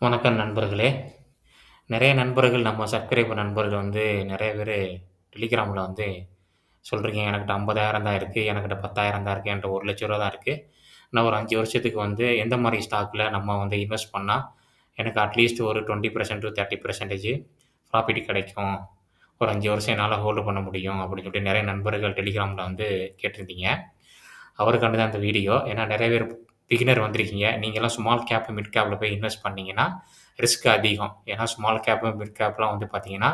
வணக்கம் நண்பர்களே! நிறைய நண்பர்கள் நம்ம சப்ஸ்கிரைபர் நண்பர்கள் வந்து நிறைய பேர் டெலிகிராமில் வந்து சொல்கிறீங்க "எனக்கிட்ட 50,000 தான் இருக்குது எனக்கிட்ட 10,000 தான் இருக்குது என்கிட்ட ஒரு லட்ச ரூபா தான் இருக்குது நான் ஒரு அஞ்சு வருஷத்துக்கு வந்து எந்த மாதிரி ஸ்டாக்ல நம்ம வந்து இன்வெஸ்ட் பண்ணால் எனக்கு அட்லீஸ்ட் ஒரு 20% டூ 30% ப்ராஃபிட் கிடைக்கும். ஒரு அஞ்சு வருஷம் என்னால் ஹோல்டு பண்ண முடியும்." அப்படின்னு சொல்லிட்டு நிறைய நண்பர்கள் டெலிகிராம்ல வந்து கேட்டிருந்தீங்க. அவருக்காண்டி தான் இந்த வீடியோ. ஏன்னா நிறைய பேர் பிகினர் வந்திருக்கீங்க. நீங்கள்லாம் ஸ்மால் கேப், மிட் கேப்பில் போய் இன்வெஸ்ட் பண்ணிங்கன்னா ரிஸ்க் அதிகம். ஏன்னா ஸ்மால் கேப்பு மிட் கேப்லாம் வந்து பார்த்தீங்கன்னா,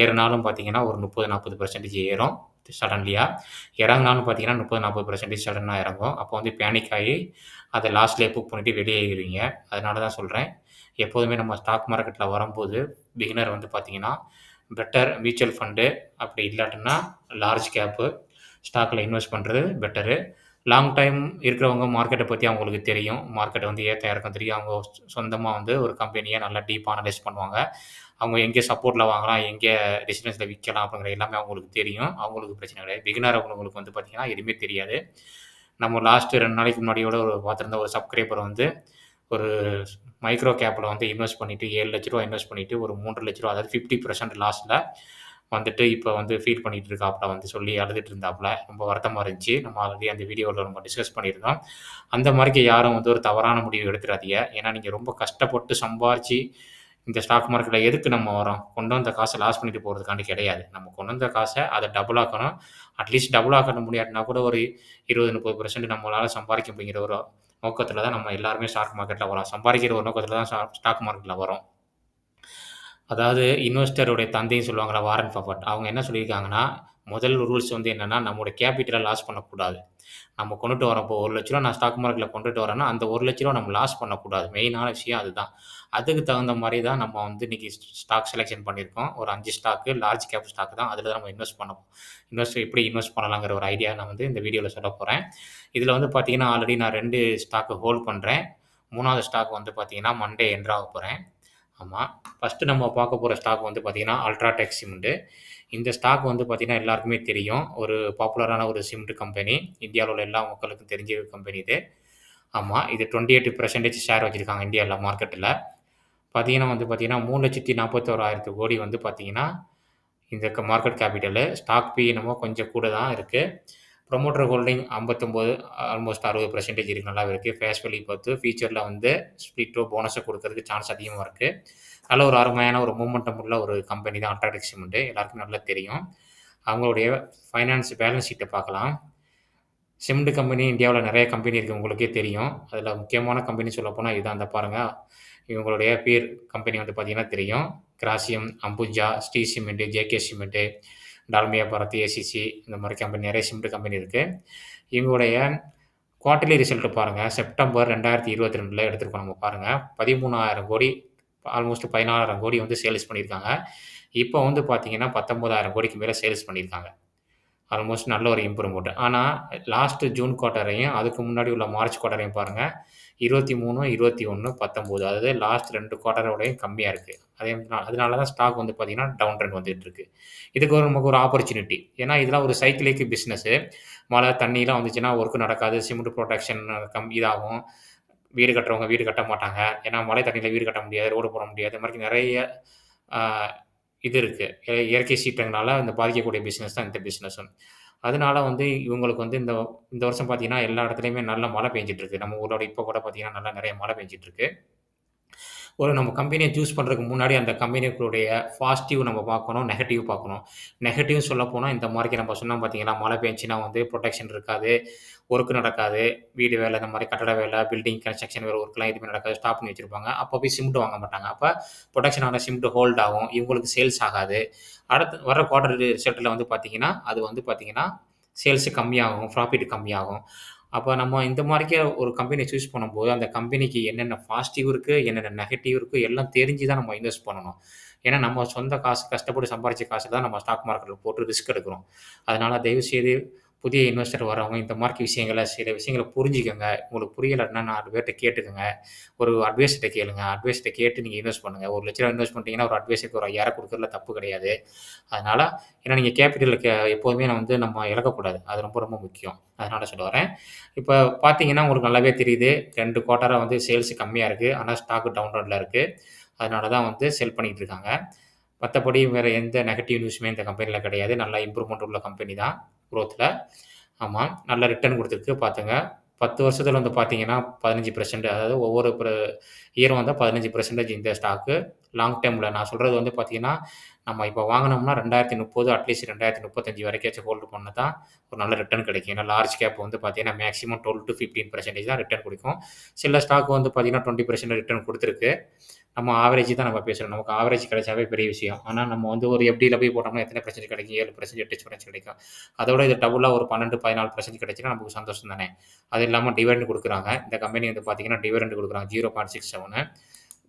ஏறினாலும் பார்த்தீங்கன்னா ஒரு 30, 40% ஏறும் சடன்லியாக இறங்குனாலும் பார்த்தீங்கன்னா முப்பது நாற்பது பர்சன்டேஜ் சடனாக இறங்கும். அப்போ வந்து பேனிக் ஆகி அதை லாஸ்ட்லேயே புக் பண்ணிவிட்டு வெளியேறுவீங்க அதனால தான் சொல்கிறேன் எப்போதுமே நம்ம ஸ்டாக் மார்க்கெட்டில் வரும்போது, பிகினர் வந்து பார்த்தீங்கன்னா, பெட்டர் மியூச்சுவல் ஃபண்டு அப்படி இல்லாட்டின்னா லார்ஜ் கேப்பு ஸ்டாக்கில் இன்வெஸ்ட் பண்ணுறது பெட்டரு. லாங் டைம் இருக்கிறவங்க மார்க்கெட்டை பற்றி அவங்களுக்கு தெரியும். மார்க்கெட் வந்து ஏற்ற இறக்கம் தெரியும். அவங்க சொந்தமாக வந்து ஒரு கம்பெனியை நல்லா டீப் அனலைஸ் பண்ணுவாங்க. அவங்க எங்கே சப்போர்ட்டில் வாங்கலாம், எங்கே ரெசிஸ்டன்ஸ்ல விற்கலாம் அப்படிங்கிற எல்லாமே அவங்களுக்கு தெரியும். அவங்களுக்கு பிரச்சனை கிடையாது. பிகினர் அவங்களுக்கு வந்து பார்த்தீங்கன்னா, எதுவுமே தெரியாது. நம்ம லாஸ்ட் ரெண்டு நாளைக்கு முன்னாடியோட ஒரு பார்த்துருந்த ஒரு சப்ஸ்கிரைபர் வந்து, ஒரு மைக்ரோ கேப்பில் வந்து இன்வெஸ்ட் பண்ணிட்டு ரூ. 7,00,000 இன்வெஸ்ட் பண்ணிட்டு ஒரு மூணு லட்ச ரூபா அதாவது 50% லாஸ்ல வந்துட்டு இப்போ வந்து ஃபீல் பண்ணிட்டு இருக்காப்புல வந்து சொல்லி அழுதுட்டு இருந்தாப்புல ரொம்ப வருத்தமாக இருந்துச்சு. நம்ம ஆல்ரெடி அந்த வீடியோவில் நம்ம டிஸ்கஸ் பண்ணியிருந்தோம். அந்த மாதிரிக்கு யாரும் வந்து ஒரு தவறான முடிவு எடுத்துடாதீங்க ஏன்னா நீங்கள் ரொம்ப கஷ்டப்பட்டு சம்பாரிச்சு இந்த ஸ்டாக் மார்க்கெட்டில் எதுக்கு நம்ம வரோம்? கொண்டு வந்த காசை லாஸ் பண்ணிட்டு போகிறதுக்காண்டி கிடையாது. நம்ம கொண்டு வந்த காசை அதை டபுள் ஆக்கணும். அட்லீஸ்ட் டபுள் ஆக்க முடியாட்டினா கூட ஒரு இருபது முப்பது பர்சென்ட்டு நம்மளால் சம்பாதிக்க முடிங்கிற ஒரு நோக்கத்தில் தான் நம்ம எல்லாருமே ஸ்டாக் மார்க்கெட்டில் வரோம். சம்பாதிக்கிற ஒரு நோக்கத்தில் தான் ஸ்டாக் மார்க்கெட்டில் வரோம். அதாவது இன்வெஸ்டருடைய தந்தைன்னு சொல்லுவாங்களா வாரன் பஃபட். அவங்க என்ன சொல்லியிருக்காங்கன்னா, முதல் ரூல்ஸ் வந்து என்னென்னா நம்மளோட கேபிட்டலை லாஸ் பண்ணக்கூடாது. நம்ம கொண்டுட்டு வரப்போ ஒரு லட்ச ரூபா நான் ஸ்டாக் மார்க்கெட்டில் கொண்டுட்டு வரேன்னா, அந்த ஒரு லட்ச ரூபா நம்ம லாஸ் பண்ணக்கூடாது. மெயினான விஷயம் அதுதான். அதுக்கு தகுந்த மாதிரி தான் நம்ம வந்து இன்னைக்கு ஸ்டாக் செலெக்ஷன் பண்ணியிருக்கோம். ஒரு அஞ்சு ஸ்டாக்கு லார்ஜ் கேப் ஸ்டாக் தான். அதில் தான் நம்ம இன்வெஸ்ட் பண்ணோம் இன்வெஸ்ட் எப்படி இன்வெஸ்ட் பண்ணலாங்கிற ஒரு ஐடியா நான் வந்து இந்த வீடியோவில் சொல்ல போகிறேன் இதில் வந்து பார்த்தீங்கன்னா, ஆல்ரெடி நான் ரெண்டு ஸ்டாக்கு ஹோல்ட் பண்ணுறேன் மூணாவது ஸ்டாக் வந்து பார்த்தீங்கன்னா, மண்டே என்ட்ராக போகிறேன் ஆமாம் ஃபஸ்ட்டு நம்ம பார்க்க போகிற ஸ்டாக் வந்து பார்த்தீங்கன்னா, அல்ட்ராடெக் சிமெண்ட். இந்த ஸ்டாக் வந்து பார்த்தீங்கன்னா, எல்லாருக்குமே தெரியும். ஒரு பாப்புலரான ஒரு சிமெண்ட் கம்பெனி. இந்தியாவில் உள்ள எல்லா மக்களுக்கும் தெரிஞ்ச கம்பெனி இது. ஆமாம் இது 28% ஷேர் வச்சுருக்காங்க இந்தியாவில் மார்க்கெட்டில் பார்த்தீங்கன்னா வந்து பார்த்தீங்கன்னா, 3,41,000 கோடி வந்து பார்த்தீங்கன்னா, இந்த க மார்க்கெட் கேபிட்டலு. ஸ்டாக் பி என்னமோ கொஞ்சம் கூட தான் இருக்குது ப்ரொமோட்டர் ஹோல்டிங் 59 ஆல்மோஸ்ட் 60% இருக்கு. நல்லாவே இருக்கு. ஃபேஸ் வேல்யூ பார்த்து ஃபியூச்சரில் வந்து ஸ்ப்ளிட்டோ, போனஸோ கொடுக்கறதுக்கு சான்ஸ் அதிகமாக இருக்கு. நல்ல ஒரு அருமையான ஒரு மூமெண்டம் உள்ள ஒரு கம்பெனி தான் அல்ட்ராடெக் சிமெண்ட்டு எல்லாருக்கும் நல்லா தெரியும். அவங்களுடைய ஃபைனான்ஸ் பேலன்ஸ் ஷீட்டை பார்க்கலாம். சிமெண்ட் கம்பெனி இந்தியாவில் நிறைய கம்பெனி இருக்குது உங்களுக்கே தெரியும். அதில் முக்கியமான கம்பெனி சொல்லப்போனால் இதுதான் அந்த பாருங்கள் இவங்களுடைய பேர் கம்பெனி வந்து பார்த்தீங்கன்னா தெரியும். Grasim, Ambuja, Shree cement JK cement Dalmia Bharat, ACC இந்த மாதிரி கம்பெனி நிறைய சிமெண்ட் கம்பெனி இருக்குது இவங்களுடைய குவார்ட்டர்லி ரிசல்ட் பாருங்கள் செப்டம்பர் ரெண்டாயிரத்தி இருபத்தி ரெண்டில் எடுத்துருக்கோம் நம்ம பாருங்கள் பதிமூணாயிரம் கோடி ஆல்மோஸ்ட் 14,000 கோடி வந்து சேல்ஸ் பண்ணியிருக்காங்க. இப்போ வந்து பார்த்தீங்கன்னா, 19,000 கோடிக்கு மேலே சேல்ஸ் பண்ணியிருக்காங்க. ஆல்மோஸ்ட் நல்ல ஒரு இம்ப்ரூவ்மெண்ட். ஆனால் லாஸ்ட்டு ஜூன் குவார்ட்டரையும், அதுக்கு முன்னாடி உள்ள மார்ச் குவார்ட்டரையும் பாருங்க. 23, 21, 19 அதாவது லாஸ்ட் ரெண்டு குவார்ட்டரோடையும் கம்மியாக இருக்குது அதே அதனால தான் ஸ்டாக் வந்து பார்த்தீங்கன்னா, டவுன் ட்ரெண்ட் வந்துட்டு இருக்கு. இதுக்கு ஒரு நமக்கு ஒரு ஆப்பர்ச்சுனிட்டி. ஏன்னா இதெல்லாம் ஒரு சைக்கிளிக்கு பிஸ்னஸ்ஸு மழை, தண்ணிலாம் வந்துச்சுன்னா ஒர்க் நடக்காது. சிமெண்ட் ப்ரொடக்ஷன் கம் இதாகும். வீடு கட்டுறவங்க வீடு கட்ட மாட்டாங்க. ஏன்னா மழை தண்ணியில் வீடு கட்ட முடியாது. ரோடு போட முடியாது. அது மாதிரி நிறைய இது இருக்குது இயற்கை சீற்றங்களால் இந்த பாதிக்கக்கூடிய பிஸ்னஸ் தான் இந்த பிஸ்னஸும் அதனால வந்து இவங்களுக்கு வந்து இந்த இந்த வருஷம் பார்த்தீங்கன்னா, எல்லா இடத்துலையுமே நல்ல மழை பெஞ்சுட்டு இருக்கு. நம்ம ஊரோட இப்போ கூட பார்த்தீங்கன்னா, நல்லா நிறைய மழை பெஞ்சுட்டு இருக்கு. ஒரு நம்ம கம்பெனியை சூஸ் பண்ணுறதுக்கு முன்னாடி அந்த கம்பெனிகளுடைய பாசிட்டிவ் நம்ம பார்க்கணும். நெகட்டிவ் பார்க்கணும். நெகட்டிவ் சொல்லப்போனா இந்த மாரிக்கு நம்ம சொன்னால் பார்த்தீங்கன்னா மழை பெஞ்சுச்சுன்னா வந்து புரொடெக்ஷன் இருக்காது. ஒர்க் நடக்காது. வீடு வேலை இந்த மாதிரி கட்டட வேலை, பில்டிங் கன்ஸ்ட்ரக்ஷன் வேறு ஒர்க்லாம் எதுவுமே நடக்காது. ஸ்டாப் பண்ணி வச்சிருப்பாங்க. அப்போ போய் சிமெண்ட் வாங்க மாட்டாங்க. அப்போ ப்ரொடக்ஷன் ஆன சிமெண்ட் ஹோல்ட் ஆகும். இவங்களுக்கு சேல்ஸ் ஆகாது. அடுத்து வர குவார்டர் ரிசல்ட்டில் வந்து பார்த்தீங்கன்னா, அது வந்து பார்த்தீங்கன்னா, சேல்ஸு கம்மியாகும். ப்ராஃபிட் கம்மியாகும். அப்போ நம்ம இந்த மாதிரிக்கே ஒரு கம்பெனியை சூஸ் பண்ணும்போது, அந்த கம்பெனிக்கு என்னென்ன பாசிட்டிவ் இருக்குது என்னென்ன நெகட்டிவ் இருக்குது எல்லாம் தெரிஞ்சு தான் நம்ம இன்வெஸ்ட் பண்ணணும். ஏன்னா நம்ம சொந்த காசு கஷ்டப்பட்டு சம்பாரிச்ச காசு தான் நம்ம ஸ்டாக் மார்க்கெட்டில் போட்டு ரிஸ்க் எடுக்கிறோம். அதனால தயவுசெய்து புதிய இன்வெஸ்டர் வரவங்க இந்த மாதிரி விஷயங்கள சில விஷயங்களை புரிஞ்சுக்கோங்க உங்களுக்கு புரியலன்னா 4 பேர்ட்ட கேட்டுக்கங்க. ஒரு அட்வைஸ்கிட்ட கேளுங்க. அட்வைஸ்கிட்ட கேட்டு நீங்கள் இன்வெஸ்ட் பண்ணுங்கள் ஒரு லட்ச ரூபா இன்வெஸ்ட் பண்ணிட்டீங்கன்னா, ஒரு அட்வைஸுக்கு ஒரு ஐயாயிரம் கொடுக்குறதுல தப்பு கிடையாது. அதனால் ஏன்னா நீங்கள் கேபிட்டல் கே எப்போதுமே நான் வந்து நம்ம இழக்கக்கூடாது. அது ரொம்ப ரொம்ப முக்கியம். அதனால் சொல்ல வரேன். இப்போ பார்த்தீங்கன்னா, உங்களுக்கு நல்லாவே தெரியுது. ரெண்டு குவார்ட்டராக வந்து சேல்ஸ் கம்மியாக இருக்குது ஆனால் ஸ்டாக் டவுன் இருக்குது அதனால தான் வந்து செல் பண்ணிகிட்டு இருக்காங்க. மற்றபடி வேறு எந்த நெகட்டிவ் நியூஸுமே இந்த கம்பெனியில் கிடையாது. நல்லா இம்ப்ரூவ்மெண்ட் உள்ள கம்பெனி தான் குரோத்தில் ஆமாம் நல்ல ரிட்டர்ன் கொடுத்துருக்கு. பார்த்துங்க பத்து வருஷத்துல வந்து பார்த்தீங்கன்னா, 15% அதாவது ஒவ்வொரு இயரும் வந்து 15% இந்த ஸ்டாக்கு லாங் டைமில் நான் சொல்கிறது வந்து பார்த்தீங்கன்னா, நம்ம இப்போ வாங்கினோம்னா ரெண்டாயிரத்தி முப்பது அட்லீஸ்ட் 2035 வரைக்காச்சும் ஹோல்டு பண்ண தான் ஒரு நல்ல ரிட்டர்ன் கிடைக்கும். ஏன்னா லார்ஜ் கேப் வந்து பார்த்தீங்கன்னா, மேக்ஸிமம் 12-15% தான் ரிட்டர்ன் கொடுக்கும். சில ஸ்டாக் வந்து பார்த்தீங்கன்னா, 20% ரிட்டர்ன் கொடுத்துருக்கு. நம்ம ஆவரேஜ் தான் நம்ம பேசுகிறோம் நமக்கு ஆவரேஜ் கிடைச்சாவே பெரிய விஷயம். ஆனால் நம்ம வந்து ஒரு எப்படியில் போய் போட்டோம்னா எத்தனை பிரச்சனை கிடைக்கும்? 7%, 8% கிடைக்கும். அதோட இது டபுளாக ஒரு 12, 14% கிடைச்சுன்னா நமக்கு சந்தோஷம் தானே! அது இல்லாமல் டிவிடெண்ட் கொடுக்குறாங்க இந்த கம்பெனி வந்து பார்த்தீங்கன்னா, டிவிடெண்ட் குடுக்குறாங்க 0.67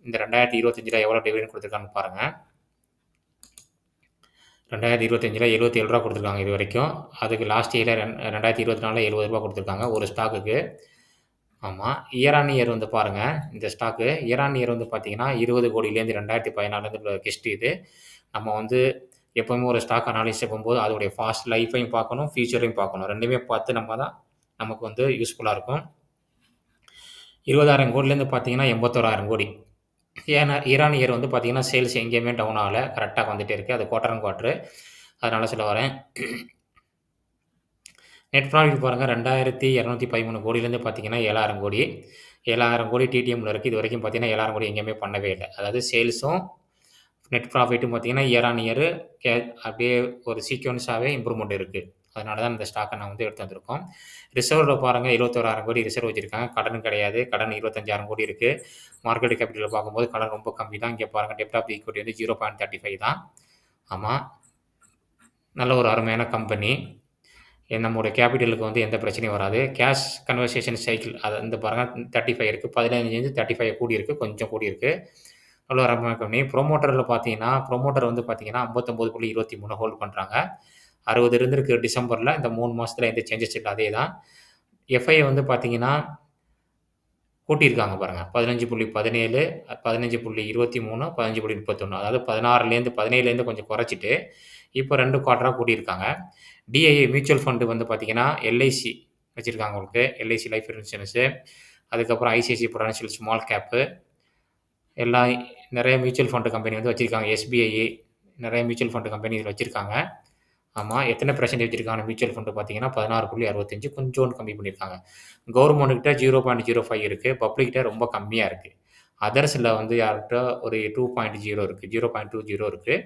இந்த 2025ல எவ்வளோ டிவிடெண்ட் குடுத்துருக்காங்கன்னு பாருங்க. 2025ல ரூ. 77 குடுத்துருக்காங்க இதுவரைக்கும். அதுக்கு லாஸ்ட் இயரில் ரெண்டாயிரத்தி இருபத்தி நாலில் எழுபது ரூபா கொடுத்துருக்காங்க ஒரு ஸ்டாக்குக்கு. ஆமா. இயர் ஆன் இயர் வந்து பாருங்க, இந்த ஸ்டாக்கு இயர் ஆன் இயர் வந்து பார்த்தீங்கன்னா, 20 கோடியிலேருந்து 2014லேருந்து கெஸ்ட் இது. நம்ம வந்து எப்பவுமே ஒரு ஸ்டாக் அனாலிசிஸ் பண்ணும்போது, அதோடைய பாஸ்ட் லைஃப்பையும் பார்க்கணும், ஃபியூச்சரையும் பார்க்கணும். 2மே பார்த்து நம்ம தான் நமக்கு வந்து யூஸ்ஃபுல்லா இருக்கும். 20,000 கோடிலேருந்து பார்த்தீங்கன்னா, 81,000 கோடி. ஏன்னா இயர் ஆன் இயர் வந்து பார்த்தீங்கன்னா, சேல்ஸ் எங்கேயுமே டவுன் ஆகல. கரெக்ட்டா வந்துட்டே இருக்கு. அது குவார்டர் அண்ட் குவார்ட்டர். அதனால சொல்ல வரேன். நெட் ப்ராஃபிட் பாருங்க 2,213 கோடியிலேருந்து பார்த்தீங்கன்னா, 7,000 கோடி. 7,000 கோடி டிடிஎம்ல இது வரைக்கும் பார்த்தீங்கன்னா, 7,000 கோடி எங்கேயுமே பண்ணவே இல்லை அதாவது சேல்ஸும், நெட் ப்ராஃபிட்டும் பார்த்தீங்கன்னா, இயர் ஆன் இயர் கே அப்படியே ஒரு சீக்வன்ஸாகவே இம்ப்ரூவ்மெண்ட் இருக்குது அதனால தான் இந்த ஸ்டாக்கை நான் வந்து எடுத்து வந்திருக்கோம். ரிசர்வில் பாருங்க 21,000 கோடி ரிசர்வ் வச்சுருக்காங்க கடன் கிடையாது. கடன் 25,000 கோடி இருக்குது மார்க்கெட் கேபிட்டல்ல பார்க்கும்போது கடன் ரொம்ப கம்மி தான். இங்கே பாருங்க டெப்ட் ஆஃப் ஈக்விட்டி வந்து 0.35 தான். ஆமாம் நல்ல ஒரு அருமையான கம்பெனி. நம்மளுடைய கேபிட்டலுக்கு வந்து எந்த பிரச்சனையும் வராது. கேஷ் கன்வர்சேஷன் சைக்கிள் அது வந்து பாருங்கள் தேர்ட்டி ஃபைவ் இருக்குது பதினஞ்சுலேருந்து தேர்ட்டி ஃபைவ் கூடி இருக்குது கொஞ்சம் கூடியிருக்கு நல்ல ரகமாக பண்ணி ப்ரொமோட்டரில் பார்த்தீங்கன்னா ப்ரொமோட்டர் வந்து பார்த்தீங்கன்னா ஐம்பத்தொம்போது புள்ளி இருபத்தி மூணு ஹோல்ட் பண்ணுறாங்க அறுபது இருந்திருக்கு டிசம்பரில் இந்த மூணு மாதத்தில் எந்த சேஞ்சஸ் இல்லை அதே தான் எஃப்ஐ வந்து பார்த்தீங்கன்னா கூட்டியிருக்காங்க பாருங்கள் பதினஞ்சு புள்ளி பதினேழு பதினஞ்சு புள்ளி இருபத்தி மூணு பதினஞ்சு புள்ளி முப்பத்தொன்று அதாவது பதினாறுலேருந்து பதினேழுலேருந்து கொஞ்சம் குறைச்சிட்டு இப்போ ரெண்டு குவார்டராக கூட்டியிருக்காங்க டிஐஏ மியூச்சுவல் ஃபண்டு வந்து பார்த்திங்கன்னா எல்ஐசி வச்சுருக்காங்க உங்களுக்கு. LIC life insurance. அதுக்கப்புறம் ஐசிஐசி புரூடென்ஷியல் ஸ்மால் கேப்பு. எல்லா நிறைய மியூச்சுவல் ஃபண்டு கம்பெனி வந்து வச்சுருக்காங்க எஸ்பிஐ நிறைய மியூச்சுவல் ஃபண்டு கம்பெனி இதில் வச்சுருக்காங்க ஆமாம் எத்தனை பர்சன்டேஜ் வச்சுருக்காங்க மியூச்சுவல் ஃபண்ட் பார்த்தீங்கன்னா, 16.65 கொஞ்சோண்டு கம்மி பண்ணியிருக்காங்க. கவர்மெண்ட்டுக்கே ஜீரோ பாயிண்ட் ஜீரோ ஃபைவ் இருக்குது பப்ளிக்கிட்ட ரொம்ப கம்மியாக இருக்குது அதர்ஸில் வந்து யார்கிட்ட ஒரு டூ பாயிண்ட் ஜீரோ இருக்குது ஜீரோ பாயிண்ட் டூ ஜீரோ இருக்குது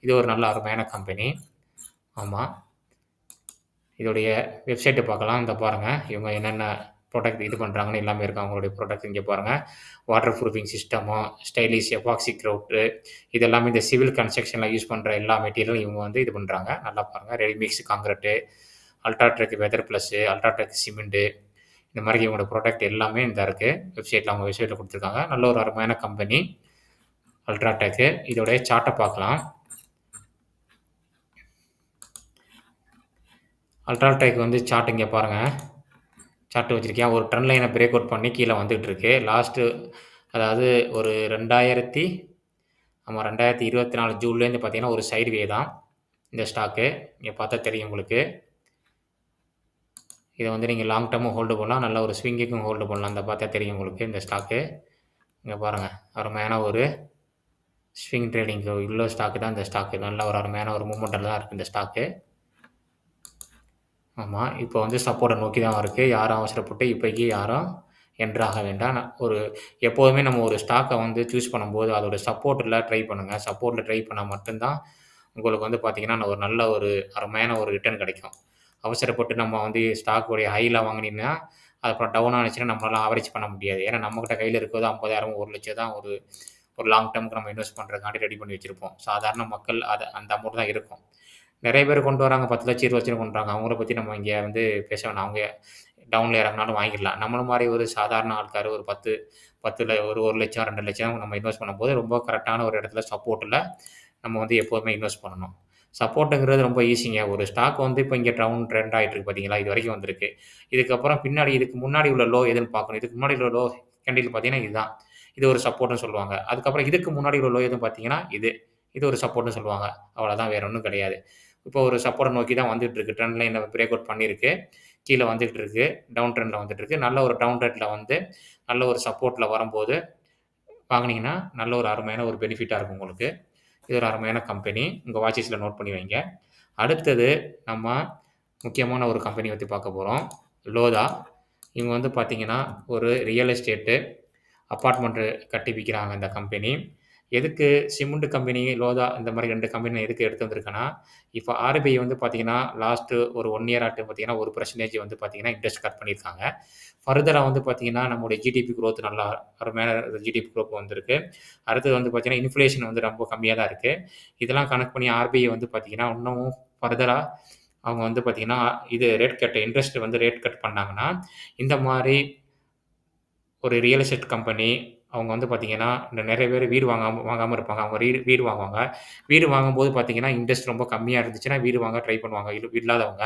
இது ஒரு நல்ல அருமையான கம்பெனி. ஆமாம் இதோடைய வெப்சைட்டை பார்க்கலாம். இந்த பாருங்கள் இவங்க என்னென்ன ப்ராடக்ட் இது பண்ணுறாங்கன்னு எல்லாமே இருக்குது அவங்களுடைய ப்ராடக்ட் இங்கே பாருங்கள் வாட்டர் ப்ரூஃபிங் சிஸ்டமோ ஸ்டைலிஷ் எபாக்சி க்ரௌட்டு இது எல்லாமே இந்த சிவில் கன்ஸ்ட்ரக்ஷனில் யூஸ் பண்ணுற எல்லா மெட்டீரியலும் இவங்க வந்து இது பண்ணுறாங்க நல்லா பாருங்கள் ready mix concrete UltraTech weather plus UltraTech cement இந்த மாதிரி இவங்களோட ப்ராடக்ட் எல்லாமே இந்த இருக்குது வெப்சைட்டில் அவங்க வெப்சைட்டில் கொடுத்துருக்காங்க நல்ல ஒரு அருமையான கம்பெனி. அல்ட்ராடெக்கு. இதோடைய சார்ட்டை பார்க்கலாம். அல்ட்ராடெக் வந்து சார்ட் இங்கே பாருங்கள் சார்ட் வச்சுருக்கேன் ஒரு ட்ரெண்ட் லைனை பிரேக் அவுட் பண்ணி கீழே வந்துட்டு இருக்கு. லாஸ்ட்டு அதாவது ஒரு ரெண்டாயிரத்தி ஆமாம் ரெண்டாயிரத்தி இருபத்தி நாலு ஜூன்லேருந்து பார்த்தீங்கன்னா, ஒரு சைடுவே தான் இந்த ஸ்டாக்கு. இங்கே பார்த்தா தெரியும் உங்களுக்கு. இதை வந்து நீங்கள் லாங் டெர்மும் ஹோல்டு பண்ணலாம். நல்ல ஒரு ஸ்விங்குக்கும் ஹோல்டு பண்ணலாம். இந்த பார்த்தா தெரியும் உங்களுக்கு இந்த ஸ்டாக்கு. இங்கே பாருங்கள் அருமையான ஒரு ஸ்விங் ட்ரேடிங்க்கு உள்ள ஸ்டாக்கு தான் இந்த ஸ்டாக்கு. நல்ல ஒரு அருமையான ஒரு மூமெண்ட்டில் தான் இருக்குது இந்த ஸ்டாக்கு. ஆமா. இப்போ வந்து சப்போர்ட்ட நோக்கி தான் இருக்கு. யாரும் அவசரப்பட்டு இப்போதைக்கு யாரும் என்ட்ராக வேண்டாம். நான் ஒரு எப்போதுமே நம்ம ஒரு ஸ்டாக்க வந்து சூஸ் பண்ணும்போது அதோட சப்போர்ட்ல ட்ரை பண்ணுங்க. சப்போர்ட்ல ட்ரை பண்ணா மட்டும் தான் உங்களுக்கு வந்து பார்த்தீங்கன்னா, ஒரு நல்ல ஒரு அருமையான ஒரு ரிட்டர்ன் கிடைக்கும். அவசரப்பட்டு நம்ம வந்து ஸ்டாக் உடைய ஹைல வாங்கினீங்கன்னா அது அப்புறம் டவுன் ஆனுச்சுன்னா நம்மளால ஆவரேஜ் பண்ண முடியாது. ஏன்னா நம்மகிட்ட கையில இருக்கிறது 50,000 1,00,000 தான் ஒரு ஒரு லாங் டெர்ம்க்கு நம்ம இன்வெஸ்ட் பண்றதுக்காண்டி ரெடி பண்ணி வச்சிருப்போம். சாதாரண மக்கள் அத அந்த அமௌண்ட் தான் இருக்கும். நிறைய பேர் கொண்டு வராங்க 10,00,000 20,00,000 கொண்டு வராங்க. அவங்கள பற்றி நம்ம இங்கே வந்து பேச வேணாம். அவங்க டவுனில் இறங்குனாலும் வாங்கிடலாம். நம்மள மாதிரி ஒரு சாதாரண ஆட்கார் ஒரு 10 10ல ஒரு ஒரு லட்சம் ரெண்டு லட்சம் நம்ம இன்வெஸ்ட் பண்ணும்போது ரொம்ப கரெக்டான ஒரு இடத்துல சப்போர்ட்டில் நம்ம வந்து எப்போதுமே இன்வெஸ்ட் பண்ணணும். சப்போர்ட்டுங்கிறது ரொம்ப ஈஸிங்க. ஒரு ஸ்டாக் வந்து இப்போ இங்கே டவுன் ட்ரெண்ட் ஆகிட்டு இருக்கு பார்த்தீங்களா? இது வரைக்கும் வந்திருக்கு. இதுக்கப்புறம் பின்னாடி இதுக்கு முன்னாடி உள்ள லோ எதுன்னு பார்க்கணும். இதுக்கு முன்னாடி உள்ள லோ கேண்டில் பார்த்தீங்கன்னா இதுதான். இது ஒரு சப்போர்ட்னு சொல்லுவாங்க. அதுக்கப்புறம் இதுக்கு முன்னாடி உள்ள லோ எதுன்னு பார்த்தீங்கன்னா இது. இது ஒரு சப்போர்ட்னு சொல்லுவாங்க. அவ்வளோதான் வேற ஒன்றும் கிடையாது. இப்போ ஒரு சப்போர்ட் நோக்கி தான் வந்துட்டு இருக்கு. ட்ரெண்ட் லைன பிரேக் அவுட் பண்ணியிருக்கு. கீழே வந்துட்டு இருக்கு. டவுன் ட்ரெண்டில் வந்துட்டு இருக்கு. நல்ல ஒரு டவுன் ட்ரெண்டில் வந்து நல்ல ஒரு சப்போர்ட்ல வரும்போது வாங்கினீங்கன்னா நல்ல ஒரு அருமையான ஒரு பெனிஃபிட்டாக இருக்கும் உங்களுக்கு. இது ஒரு அருமையான கம்பெனி. உங்கள் வாட்சஸில் நோட் பண்ணி வைங்க. அடுத்தது நம்ம முக்கியமான ஒரு கம்பெனி பற்றி பார்க்க போகிறோம் லோதா. இவங்க வந்து பார்த்தீங்கன்னா, ஒரு ரியல் எஸ்டேட்டு, அப்பார்ட்மெண்ட்டு கட்டி விற்கிறாங்க இந்த கம்பெனி. எதுக்கு சிமெண்ட் கம்பெனி, லோதா இந்த மாதிரி ரெண்டு கம்பெனி எதுக்கு எடுத்து வந்திருக்கேன்னா, இப்போ ஆர்பிஐ வந்து பார்த்தீங்கன்னா, லாஸ்ட்டு ஒரு ஒன் இயர் ஆட்டு பார்த்தீங்கன்னா, ஒரு பர்சன்டேஜ் வந்து பார்த்தீங்கன்னா, இன்ட்ரெஸ்ட் கட் பண்ணியிருக்காங்க. ஃபர்தராக வந்து பார்த்தீங்கன்னா, நம்மளுடைய ஜிடிபி க்ரோத் நல்லா அருமையான ஜிடிபி க்ரோத் வந்திருக்கு. அடுத்தது வந்து பார்த்தீங்கன்னா, இன்ஃப்ளேஷன் வந்து ரொம்ப கம்மியாக தான் இருக்குது இதெல்லாம் கணக்கு பண்ணி ஆர்பிஐ வந்து பார்த்தீங்கன்னா, இன்னமும் ஃபர்தராக அவங்க வந்து பார்த்தீங்கன்னா, இது ரேட் கட் இன்ட்ரெஸ்ட் வந்து ரேட் கட் பண்ணாங்கன்னா, இந்த மாதிரி ஒரு ரியல் எஸ்டேட் கம்பெனி அவங்க வந்து பார்த்தீங்கன்னா, இந்த பேர் வீடு வாங்காம வாங்காமல் இருப்பாங்க. அவங்க வீடு வீடு வாங்குவாங்க. வீடு வாங்கும்போது பார்த்தீங்கன்னா, இன்ட்ரெஸ்ட் ரொம்ப கம்மியாக இருந்துச்சுன்னா, வீடு வாங்க ட்ரை பண்ணுவாங்க. இல் இல்லாதவங்க.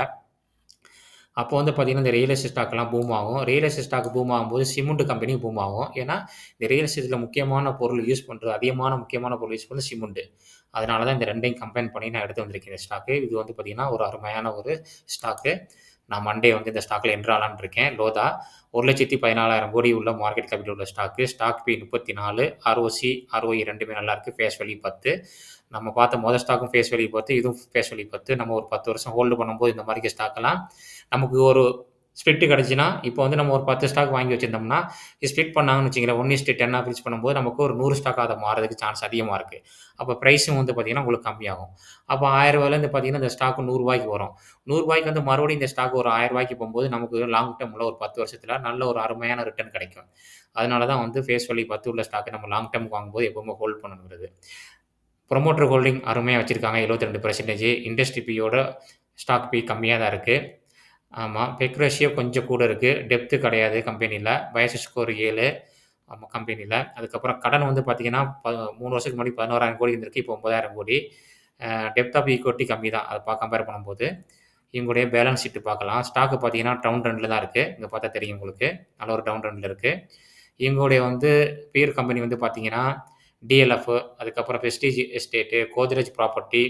அப்போ வந்து பார்த்தீங்கன்னா, இந்த ரியல் எஸ்டேட் ஸ்டாக்லாம் பூம் ஆகும். ரியல் எஸ்டேட் ஸ்டாக் பூம் ஆகும்போது சிமெண்ட் கம்பெனியும் பூம் ஆகும். ஏன்னா, இந்த ரியல் எஸ்டேட்டில் முக்கியமான பொருள் யூஸ் பண்ணுறது அதிகமான முக்கியமான பொருள் யூஸ் பண்ணுறது சிமெண்ட்டு அதனால தான் இந்த ரெண்டையும் கம்பைன் பண்ணி நான் எடுத்து வந்திருக்கேன் இந்த ஸ்டாக்கு. இது வந்து பார்த்தீங்கன்னா, ஒரு அருமையான ஒரு ஸ்டாக்கு. நான் மண்டே வந்து இந்த ஸ்டாக்ல என்டர் இருக்கேன். லோதா 1,14,000 கோடி உள்ள மார்க்கெட் கேபிட்டல் உள்ள stock. Stock P 34, ROC, ROE ரெண்டுமே நல்லா இருக்கு. Face value 10. நம்ம பார்த்த மொதல் ஸ்டாக்கும் ஃபேஸ் வேல்யூ 10, இதுவும் ஃபேஸ் வேல்யூ 10. நம்ம ஒரு 10 வருஷம் ஹோல்டு பண்ணும்போது இந்த மாதிரி ஸ்டாக்லாம் நமக்கு ஒரு ஸ்ப்ளிட் கிடச்சின்னா இப்போ வந்து நம்ம ஒரு 10 ஸ்டாக் வாங்கி வச்சிருந்தோம்னா, ஸ்ப்ளிட் பண்ணாங்கன்னு வச்சிக்கங்களேன் ஒன் இஸ்ட்டு 1:10ஆ பிரிச்சு பண்ணும்போது நமக்கு ஒரு நூறு ஸ்டாக் அதை மாறதுக்கு சான்ஸ் அதிகமாக இருக்குது அப்போ ப்ரைஸும் வந்து பார்த்தீங்கன்னா, உங்களுக்கு கம்மியாகும். அப்போ ஆயிரம் 1000லேருந்து பார்த்தீங்கன்னா, இந்த ஸ்டாக் நூறுரூவாய்க்கு வரும். நூறுரூவாய்க்கு வந்து மறுபடியும் இந்த ஸ்டாக் ஒரு ரூ. 1000க்கு போம்போது நமக்கு லாங் டேர்மில் ஒரு பத்து வருஷத்தில் நல்ல ஒரு அருமையான ரிட்டர்ன் கிடைக்கும். அதனால தான் வந்து ஃபேஸ் வழி பத்து உள்ள ஸ்டாக்கு நம்ம லாங் டெர்ம்க்கு வாங்கும்போது எப்பவுமே ஹோல்ட் பண்ணணுங்கிறது. ப்ரொமோட்டர் ஹோல்டிங் அருமையா வச்சிருக்காங்க. 72% இண்டஸ்ட்ரி பியோட ஸ்டாக் பி கம்மியாக தான் இருக்குது ஆமாம் பெக் ரேஷியோ கொஞ்சம் கூட இருக்குது டெப்த் கிடையாது கம்பெனியில் பயாஸ் ஸ்கோர் ஏழு ஆமாம் கம்பெனியில் அதுக்கப்புறம் கடன் வந்து பார்த்தீங்கன்னா, ப 3 வருஷத்துக்கு முன்னாடி 11,000 கோடி இருந்திருக்கு. இப்போ 9,000 கோடி. டெப்த் ஆஃப் ஈக்விட்டி கம்மி தான். அதை ப கம்பேர் பண்ணும்போது. இவங்களுடைய பேலன்ஸ் ஷீட்டு பார்க்கலாம். ஸ்டாக்கு பார்த்தீங்கன்னா, டவுன் ட்ரெண்ட்ல தான் இருக்குது இங்கே பார்த்தா தெரியும் உங்களுக்கு. நல்ல ஒரு டவுன் ரெண்டில் இருக்குது இவங்களுடைய வந்து பியர் கம்பெனி வந்து பார்த்தீங்கன்னா, டிஎல்எஃப், அதுக்கப்புறம் வெஸ்டீஜ் எஸ்டேட்டு, கோத்ரேஜ் ப்ராப்பர்ட்டி,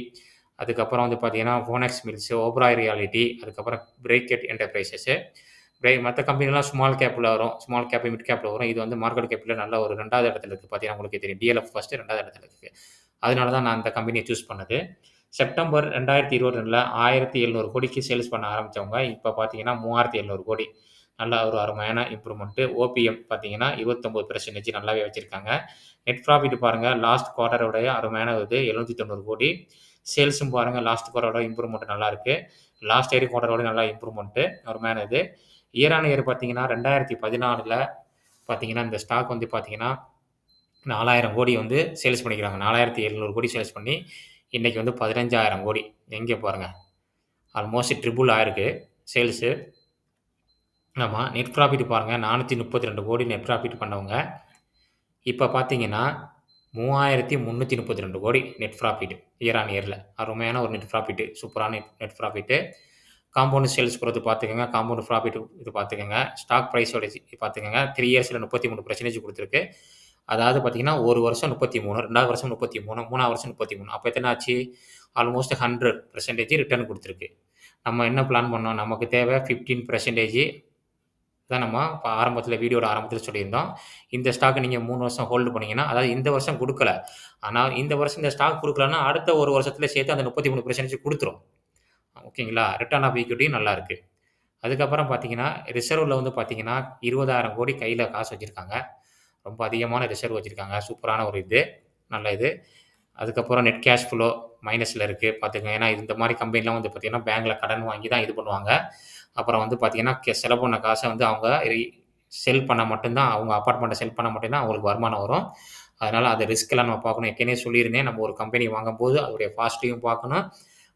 அதுக்கப்புறம் வந்து பார்த்தீங்கன்னா, ஃபோனெக்ஸ் மில்ஸ், ஓப்ராய் ரியாலிட்டி, அதுக்கப்புறம் பிரேக்கெட் என்டர்பிரைசஸ்ஸு பிரே மற்ற கம்பெனிலாம் ஸ்மால் கேப்பில் வரும். ஸ்மால் கேப், மிட் கேப்பில் வரும். இது வந்து மார்க்கெட் கேப்பில் நல்ல ஒரு ரெண்டாவது இடத்துல இருக்குது பார்த்தீங்கன்னா, உங்களுக்கு தெரியும். டிஎல்எஃப் ஃபஸ்ட்டு ரெண்டாவது இடத்துல இருக்குது அதனால தான் நான் அந்த கம்பெனியை சூஸ் பண்ணது. செப்டம்பர் 2022ல 1,700 கோடிக்கு சேல்ஸ் பண்ண ஆரம்பித்தவங்க இப்போ பார்த்தீங்கன்னா 3,700 கோடி. நல்ல ஒரு அருமையான இம்ப்ரூவ்மெண்ட்டு ஓபிஎம் பார்த்தீங்கன்னா, 29% நல்லாவே வச்சுருக்காங்க நெட் ப்ராஃபிட் பாருங்கள் லாஸ்ட் குவார்ட்டரோட அருமையான இது 790 கோடி. சேல்ஸும் பாருங்க, லாஸ்ட் குவாரோட இம்ப்ரூவ்மெண்ட் நல்லா இருக்கு. லாஸ்ட் இயர் குவார்ட்டரோட நல்லா இம்ப்ரூவ்மெண்ட் மேன் இது. இயர் ஆன் இயர் பார்த்தீங்கன்னா, 2014ல பார்த்தீங்கன்னா, இந்த ஸ்டாக் வந்து பார்த்தீங்கன்னா, 4,000 கோடி வந்து சேல்ஸ் பண்ணிக்கிறாங்க நாலாயிரத்தி எழுநூறு கோடி சேல்ஸ் பண்ணி, இன்றைக்கி வந்து 15,000 கோடி. எங்கே பாருங்க. ஆல்மோஸ்ட் ட்ரிபிள் ஆயிருக்கு சேல்ஸு. ஆமாம் நெட் ப்ராஃபிட் பாருங்க, 432 கோடி நெட் ப்ராஃபிட் பண்ணவங்க. இப்போ பார்த்தீங்கன்னா, 3,332 கோடி நெட் ப்ராஃபிட் இயர் ஆன் இயரில் அருமையான ஒரு நெட் ப்ராஃபிட்டு சூப்பரான net profit. Compound sales growth பார்த்துக்கோங்க காம்பவுண்ட் ப்ராஃபிட் இது பார்த்துக்கங்க. ஸ்டாக் ப்ரைஸோட பார்த்துக்கோங்க பார்த்துக்கங்க. 3 இயர்ஸ்ல 33% குடுத்திருக்கு. அதாவது பார்த்தீங்கன்னா, ஒரு வருஷம் 33, 2வது வருஷம் 33, 3வது வருஷம் முப்பத்தி மூணு அப்போ எத்தனை ஆச்சு? ஆல்மோஸ்ட் 100% ரிட்டர்ன் கொடுத்துருக்கு நம்ம என்ன பிளான் பண்ணோம்? நமக்கு தேவை 15% தான் நம்ம இப்போ ஆரம்பத்தில் வீடியோட ஆரம்பத்தில் சொல்லியிருந்தோம். இந்த ஸ்டாக் நீங்கள் மூணு வருஷம் ஹோல்டு பண்ணீங்கன்னா, அதாவது இந்த வருஷம் கொடுக்கல ஆனால் இந்த வருஷம் இந்த ஸ்டாக் கொடுக்கலன்னா அடுத்த ஒரு வருஷத்தில் சேர்த்து அந்த முப்பத்தி மூணு பர்சன்டேஜ் கொடுத்துரும் ஓகேங்களா? ரிட்டர்ன் ஆஃப் ஈக்விட்டியும் நல்லா இருக்கு. அதுக்கப்புறம் பார்த்தீங்கன்னா, ரிசர்வில் வந்து பார்த்தீங்கன்னா, 20,000 கோடி கையில் காசு வச்சுருக்காங்க ரொம்ப அதிகமான ரிசர்வ் வச்சுருக்காங்க சூப்பரான ஒரு இது. நல்ல இது. அதுக்கப்புறம் நெட் கேஷ் ஃப்ளோ மைனஸில் இருக்குது பார்த்துக்கங்க. ஏன்னா, இந்த மாதிரி கம்பெனிலாம் வந்து பார்த்தீங்கன்னா, பேங்க்கில் கடன் வாங்கி தான் இது பண்ணுவாங்க. அப்புறம் வந்து பார்த்தீங்கன்னா, கெ செலவு பண்ண காசை வந்து அவங்க செல் பண்ண மட்டும்தான் அவங்க அப்பார்ட்மெண்ட்டை செல் பண்ண மட்டும் தான் அவங்களுக்கு வருமானம் வரும். அதனால் அது ரிஸ்க்கெல்லாம் நம்ம பார்க்கணும். ஏற்கனவே சொல்லியிருந்தேன். நம்ம ஒரு கம்பெனி வாங்கும்போது அதோடைய பாசிட்டிவும் பார்க்கணும்.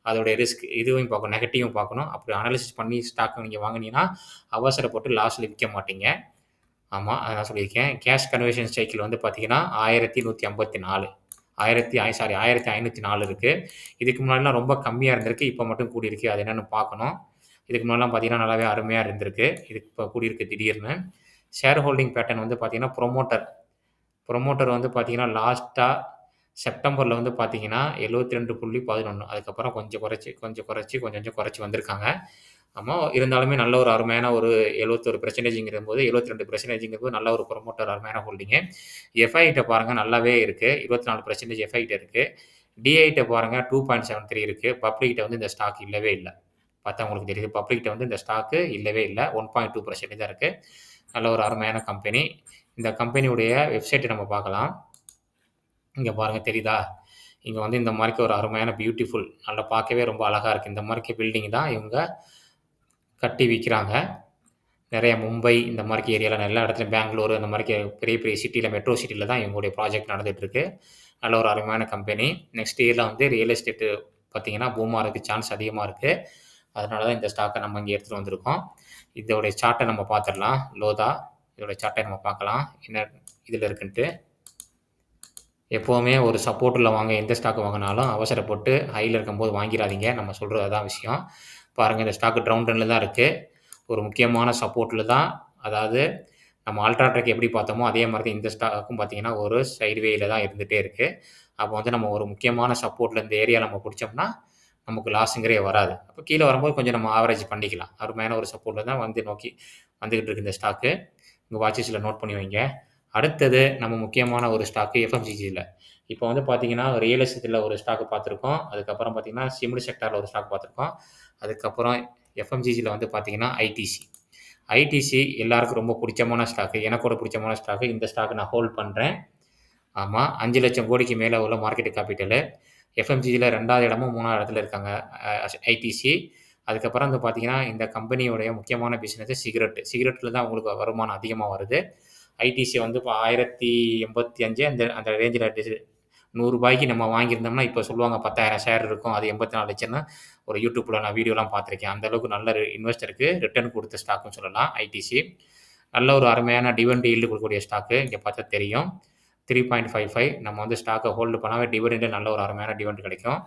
அதோடைய ரிஸ்க் இதுவும் பார்க்கணும். நெகட்டிவும் பார்க்கணும். அப்படி அனாலிசிஸ் பண்ணி ஸ்டாக் நீங்கள் வாங்குனீங்கன்னா, அவசரப்பட்டு லாஸில் விற்க மாட்டீங்க. ஆமாம் அதான் சொல்லியிருக்கேன். கேஷ் கன்வர்ஷன் சைக்கிள் வந்து பார்த்தீங்கன்னா, 1,154 ஆயிரத்தி ஐ சாரி ஆயிரத்தி ஐநூற்றி நாலு இருக்குது இதுக்கு முன்னாடிலாம் ரொம்ப கம்மியாக இருந்திருக்கு இப்போ மட்டும் கூடியிருக்கு அது என்னென்னு பார்க்கணும் இதுக்கு முன்னெல்லாம் பார்த்தீங்கன்னா நல்லாவே அருமையாக இருந்திருக்கு. இதுக்கு இப்போ கூடியிருக்கு திடீர்னு. ஷேர் ஹோல்டிங் பேட்டர்ன் வந்து பார்த்தீங்கன்னா ப்ரொமோட்டர் ப்ரொமோட்டர் வந்து பார்த்தீங்கன்னா லாஸ்ட்டாக செப்டம்பரில் வந்து பார்த்தீங்கன்னா எழுபத்தி ரெண்டு புள்ளி பதினொன்று அதுக்கப்புறம் கொஞ்சம் குறைச்சி கொஞ்சம் குறைச்சி கொஞ்சம் கொஞ்சம் குறைச்சி வந்திருக்காங்க. ஆமாம் இருந்தாலுமே நல்ல ஒரு அருமையான ஒரு எழுபத்தொரு பெர்சன்டேஜுங்கிற போது எழுபத்தி ரெண்டு பெர்சன்டேஜுங்கிற போது நல்ல ஒரு ப்ரொமோட்டர் அருமையான ஹோல்டிங்கு எஃப்ஐகிட்ட பாருங்கள் நல்லாவே இருக்குது இருபத்தி நாலு பர்சன்டேஜ் எஃப்ஐகிட்ட இருக்குது டிஐகிட்ட பாருங்கள் டூ பாயிண்ட் செவன் த்ரீ இருக்குது பப்ளிக்கிட்ட வந்து இந்த ஸ்டாக் இல்லவே இல்லை. பார்த்தா உங்களுக்கு தெரியுது பப்ளிக்கிட்ட வந்து இந்த ஸ்டாக்கு இல்லவே இல்லை. ஒன் பாயிண்ட் டூ பர்சன்டேஜ் தான் இருக்குது நல்ல ஒரு அருமையான கம்பெனி இந்த கம்பெனியுடைய வெப்சைட்டை நம்ம பார்க்கலாம். இங்கே பாருங்கள் தெரியுதா? இங்கே வந்து இந்த மாதிரிக்கு ஒரு அருமையான பியூட்டிஃபுல் நல்லா பார்க்கவே ரொம்ப அழகாக இருக்குது இந்த மாதிரிக்கு பில்டிங் தான் இவங்க கட்டி விற்கிறாங்க நிறைய மும்பை இந்த மாதிரி ஏரியாவில் எல்லா இடத்துலையும் பெங்களூர் இந்த மாதிரி பெரிய பெரிய சிட்டியில் மெட்ரோ சிட்டியில் தான் இவங்களுடைய ப்ராஜெக்ட் நடந்துகிட்ருக்கு நல்ல ஒரு அருமையான கம்பெனி நெக்ஸ்ட் இயரில் வந்து ரியல் எஸ்டேட்டு பார்த்திங்கன்னா இருக்குது சான்ஸ் அதிகமாக இருக்குது அதனால தான் இந்த ஸ்டாக்கை நம்ம இங்கே எடுத்துகிட்டு வந்திருக்கோம். இதோடைய சார்ட்டை நம்ம பார்த்துடலாம். லோதா இதோடைய சார்ட்டை நம்ம பார்க்கலாம். என்ன இதில் இருக்குன்ட்டு. எப்போவுமே ஒரு சப்போர்ட்டில் வாங்க எந்த ஸ்டாக் வாங்கினாலும் அவசரப்பட்டு ஹையில் இருக்கும்போது வாங்கிடாதீங்க. நம்ம சொல்கிறது அதான் விஷயம். பாருங்கள் இந்த ஸ்டாக்கு ட்ரவுன் ரன்னில் தான் இருக்குது ஒரு முக்கியமான சப்போர்ட்டில் தான். அதாவது நம்ம அல்ட்ராட்ரெக் எப்படி பார்த்தோமோ அதே மாதிரி இந்த ஸ்டாக்கும் பார்த்தீங்கன்னா ஒரு சைட்வேயில் தான் இருந்துகிட்டே இருக்குது அப்போ வந்து நம்ம ஒரு முக்கியமான சப்போர்ட்டில் இந்த ஏரியா நம்ம பிடிச்சோம்னா நமக்கு லாஸுங்கிறே வராது. அப்போ கீழே வரும்போது கொஞ்சம் நம்ம ஆவரேஜ் பண்ணிக்கலாம். அருமையான ஒரு சப்போர்ட்டில் தான் வந்து நோக்கி வந்துக்கிட்டு இருக்கு இந்த ஸ்டாக்கு உங்கள் வாட்சஸில் நோட் பண்ணி வைங்க. அடுத்தது நம்ம முக்கியமான ஒரு ஸ்டாக்கு எஃப்எம்சிஜியில் இப்போ வந்து பார்த்தீங்கன்னா ரியல் எஸ்டேட்டில் ஒரு ஸ்டாக்கு பார்த்துருக்கோம். அதுக்கப்புறம் பார்த்தீங்கன்னா சிமில் செக்டாரில் ஒரு ஸ்டாக் பார்த்துருக்கோம். அதுக்கப்புறம் எஃப்எம்சிஜியில் வந்து பார்த்தீங்கன்னா ஐடிசி ஐடிசி எல்லாருக்கும் ரொம்ப பிடிச்சமான ஸ்டாக்கு எனக்கோட பிடிச்சமான ஸ்டாக்கு இந்த ஸ்டாக்கு நான் ஹோல்ட் பண்ணுறேன் ஆமாம் அஞ்சு லட்சம் கோடிக்கு மேலே உள்ள மார்க்கெட் கேபிட்டலு எஃப்எம்ஜியில் ரெண்டாவது இடமும் மூணாவது இடத்துல இருக்காங்க. ஐடிசி அதுக்கப்புறம் வந்து பார்த்தீங்கன்னா இந்த கம்பெனியோடைய முக்கியமான பிஸ்னஸ் சிகரெட் சிகரெட்டில் தான் உங்களுக்கு வருமானம் அதிகமாக வருது. ஐடிசி வந்து இப்போ ஆயிரத்தி எண்பத்தி அஞ்சு அந்த அந்த ரேஞ்சில் நூறுரூபாய்க்கு நம்ம வாங்கியிருந்தோம்னா இப்போ சொல்லுவாங்க பத்தாயிரம் ஷேர் இருக்கும். அது எண்பத்தி நாலு லட்சம்னா ஒரு யூடியூப்பில் நான் வீடியோலாம் பார்த்துருக்கேன். அந்தளவுக்கு நல்ல இன்வெஸ்டருக்கு ரிட்டர்ன் கொடுத்த ஸ்டாக்குன்னு சொல்லலாம் ஐடிசி நல்ல ஒரு அருமையான டிவெண்ட் ஈல்டு கொடுக்கக்கூடிய ஸ்டாக்கு இங்கே பார்த்தா தெரியும். த்ரீ பாயிண்ட் ஃபைவ் ஃபைவ் நம்ம வந்து ஸ்டாக்கை ஹோல்டு பண்ணாவே டிவிடெண்டு நல்ல ஒரு அருமையான டிவெண்ட் கிடைக்கும்.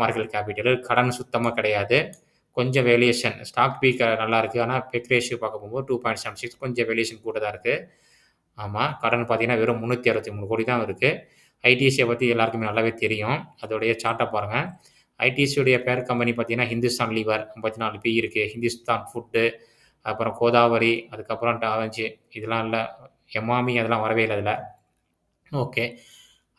மார்க்கெட் கேபிட்டல் கடன் சுத்தமாக கிடையாது. கொஞ்சம் வேலியேஷன் ஸ்டாக் பீக் நல்லா இருக்குது ஆனால் பெக் ரேஷியோ பார்க்க போகும்போது டூ பாயிண்ட் செவன் சிக்ஸ் கொஞ்சம் வேலியேஷன் கூட தான் இருக்குது ஆமாம் கடன் பார்த்தீங்கன்னா வெறும் முந்நூற்றி அறுபத்தி மூணு கோடி தான் இருக்குது ஐடிசியை பற்றி எல்லாருக்குமே நல்லாவே தெரியும். அதோடைய சார்ட்டை பாருங்கள் ஐடிசியுடைய பேர் கம்பெனி பார்த்தீங்கன்னா ஹிந்துஸ்தான் லீவர் ஐம்பத்தி நாலு பி இருக்குது ஹிந்துஸ்தான் ஃபுட்டு அப்புறம் கோதாவரி அதுக்கப்புறம் டாவஞ்சி இதெல்லாம் இல்லை எமாமி அதெல்லாம் வரவே இல்லை அதில். ஓகே.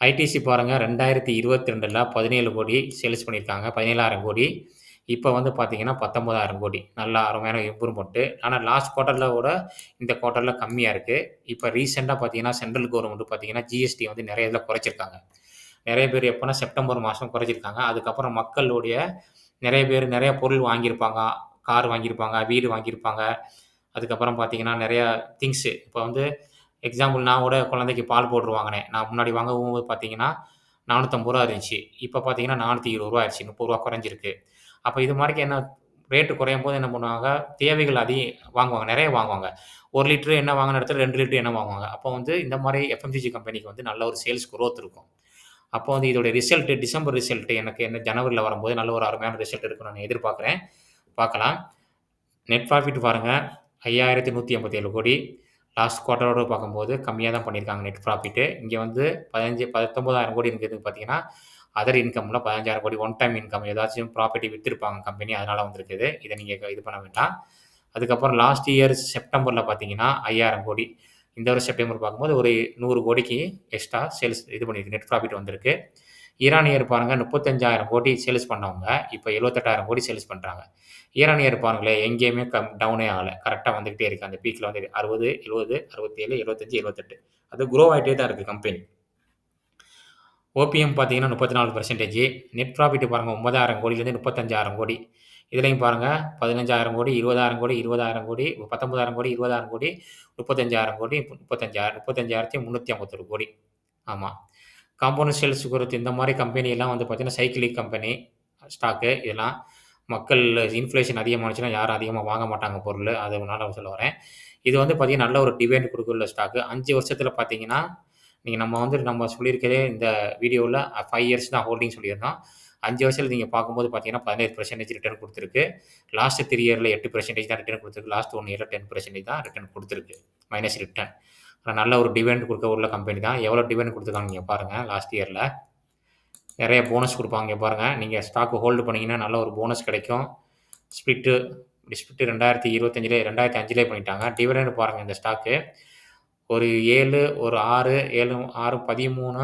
ஐடிசி பாருங்கள் ரெண்டாயிரத்தி இருபத்தி ரெண்டில் பதினேழு கோடி சேல்ஸ் பண்ணியிருக்காங்க பதினேழாயிரம் கோடி. இப்போ வந்து பார்த்தீங்கன்னா பத்தொம்பதாயிரம் கோடி. நல்லா அருமையான இம்ப்ரூவ்மெண்ட்டு ஆனால் லாஸ்ட் குவார்ட்டரில் கூட இந்த குவார்ட்டரில் கம்மியாக இருக்குது இப்போ ரீசெண்டாக பார்த்தீங்கன்னா சென்ட்ரல் கவர்மெண்ட் பார்த்தீங்கன்னா ஜிஎஸ்டி வந்து நிறைய இதில் குறைச்சிருக்காங்க. நிறைய பேர் எப்போனா செப்டம்பர் மாதம் குறைச்சிருக்காங்க. அதுக்கப்புறம் மக்களுடைய நிறைய பேர் நிறைய பொருள் வாங்கியிருப்பாங்க. கார் வாங்கியிருப்பாங்க வீடு வாங்கியிருப்பாங்க. அதுக்கப்புறம் பார்த்தீங்கன்னா நிறையா திங்ஸு இப்போ வந்து எக்ஸாம்பிள் நான் கூட குழந்தைக்கு பால் பவுட்ரு வாங்கினேன். நான் முன்னாடி வாங்கவும் பார்த்தீங்கன்னா நானூற்றம்பது ரூபா இருந்துச்சு. இப்போ பார்த்தீங்கன்னா நானூற்றி இருபது ரூபா ஆயிடுச்சு. முப்பது ரூபா குறைஞ்சிருக்கு. அப்போ இது மாதிரிக்கு என்ன ரேட்டு குறையும் போது என்ன பண்ணுவாங்க? தேவைகள் அதிகம் வாங்குவாங்க. நிறைய வாங்குவாங்க. ஒரு லிட்டரு என்ன வாங்கின இடத்துல ரெண்டு லிட்டரு என்ன வாங்குவாங்க. அப்போ வந்து இந்த மாதிரி எஃப்எம்சிஜி கம்பெனிக்கு வந்து நல்ல ஒரு சேல்ஸ் குரோத் இருக்கும். அப்போ வந்து இதோட ரிசல்ட்டு டிசம்பர் ரிசல்ட்டு எனக்கு என்ன ஜனவரியில் வரும்போது நல்ல ஒரு அருமையான ரிசல்ட் இருக்கும் நான் எதிர்பார்க்குறேன். பார்க்கலாம். நெட் ப்ராஃபிட் பாருங்கள் ஐயாயிரத்தி நூற்றி ஐம்பத்தி ஏழு கோடி. லாஸ்ட் குவார்ட்டரோடு பார்க்கும்போது கம்மியாக தான் பண்ணியிருக்காங்க நெட் ப்ராஃபிட்டு இங்கே வந்து பதினஞ்சு பத்தொம்பதாயிரம் கோடி இருக்குது பார்த்தீங்கன்னா அதர் இன்கம்ல பதினஞ்சாயிரம் கோடி ஒன் டைம் இன்கம் ஏதாச்சும் ப்ராப்பர்ட்டி விற்றுருப்பாங்க கம்பெனி அதனால் வந்திருக்குது. இதை நீங்கள் இது பண்ண வேண்டாம். அதுக்கப்புறம் லாஸ்ட் இயர் செப்டம்பரில் பார்த்தீங்கன்னா ஐயாயிரம் கோடி. இந்த வருஷம் செப்டம்பர் பார்க்கும்போது ஒரு நூறு கோடிக்கு எக்ஸ்ட்ரா சேல்ஸ் இது பண்ணியிருக்கு நெட் ப்ராஃபிட் வந்திருக்கு. ஈரானியர் பாருங்கள் முப்பத்தஞ்சாயிரம் கோடி சேல்ஸ் பண்ணவங்க. இப்போ எழுபத்தெட்டாயிரம் கோடி சேல்ஸ் பண்ணுறாங்க ஈரானியர் பாருங்களே எங்கேயுமே கம் டவுனே ஆகலை. கரெக்டாக வந்துக்கிட்டே இருக்குது அந்த பீக்கில் வந்து அறுபது எழுபது அறுபத்தேழு எழுபத்தஞ்சி எழுபத்தெட்டு அது குரோ ஆகிட்டே தான் இருக்குது கம்பெனி ஓபிஎம் பார்த்தீங்கன்னா முப்பத்தி நாலு பர்சன்டேஜ் நெட் ப்ராஃபிட் பாருங்கள் ஒன்பதாயிரம் கோடியிலேருந்து முப்பத்தஞ்சாயிரம் கோடி. இதுலையும் பாருங்கள் பதினஞ்சாயிரம் கோடி இருபதாயிரம் கோடி இருபதாயிரம் கோடி பத்தொன்பதாயிரம் கோடி இருபதாயிரம் கோடி முப்பத்தஞ்சாயிரம் கோடி முப்பத்தஞ்சாயிரம் முப்பத்தஞ்சாயிரத்தி முந்நூற்றி ஐம்பத்தொரு கோடி. ஆமாம் காம்பவுண்ட் சேல்ஸ் குரோத் இந்த மாதிரி கம்பெனியெல்லாம் வந்து பார்த்திங்கன்னா சைக்கிளிக் கம்பெனி ஸ்டாக்கு இதெல்லாம் மக்கள் இன்ஃப்ளேஷன் அதிகமானுச்சுன்னா யாரும் அதிகமாக வாங்க மாட்டாங்க பொருள். அதனால சொல்ல வரேன். இது வந்து பார்த்திங்கன்னா நல்ல ஒரு டிவைண்ட் கொடுக்குள்ள ஸ்டாக்கு அஞ்சு வருஷத்தில் பார்த்தீங்கன்னா நீங்கள் நம்ம வந்து நம்ம சொல்லியிருக்கிறதே இந்த வீடியோவில் ஃபைவ் இயர்ஸ் தான் ஹோல்டிங் சொல்லியிருந்தோம். அஞ்சு வருஷத்தில் நீங்கள் பார்க்கும்போது பார்த்தீங்கன்னா பதினேழு பர்சன்டேஜ் ரிட்டர்ன் கொடுத்துருக்கு. லாஸ்ட் த்ரீ இயரில் எட்டு பர்சன்டேஜ் தான் ரிட்டர்ன் கொடுத்துருக்கு. Last one year ten percentage தான் ரிட்டர்ன் கொடுத்துருக்கு. மைனஸ் ரிட்டர்ன் ஆனால் நல்ல ஒரு டிவெண்ட் கொடுக்க உள்ள கம்பெனி தான். எவ்வளோ டிவெண்ட் கொடுத்துருக்காங்க நீங்கள் பாருங்கள் லாஸ்ட் இயரில் நிறைய போனஸ் கொடுப்பாங்க பாருங்கள் நீங்கள் ஸ்டாக்கு ஹோல்டு பண்ணிங்கன்னா நல்ல ஒரு போனஸ் கிடைக்கும். ஸ்பிட்டு ஸ்பிட்டு ரெண்டாயிரத்தி இருபத்தஞ்சிலே ரெண்டாயிரத்தி அஞ்சிலே பண்ணிட்டாங்க. டிவிடெண்ட் பாருங்கள் இந்த ஸ்டாக்கு ஒரு ஏழு ஒரு ஆறு ஏழு ஆறு பதிமூணு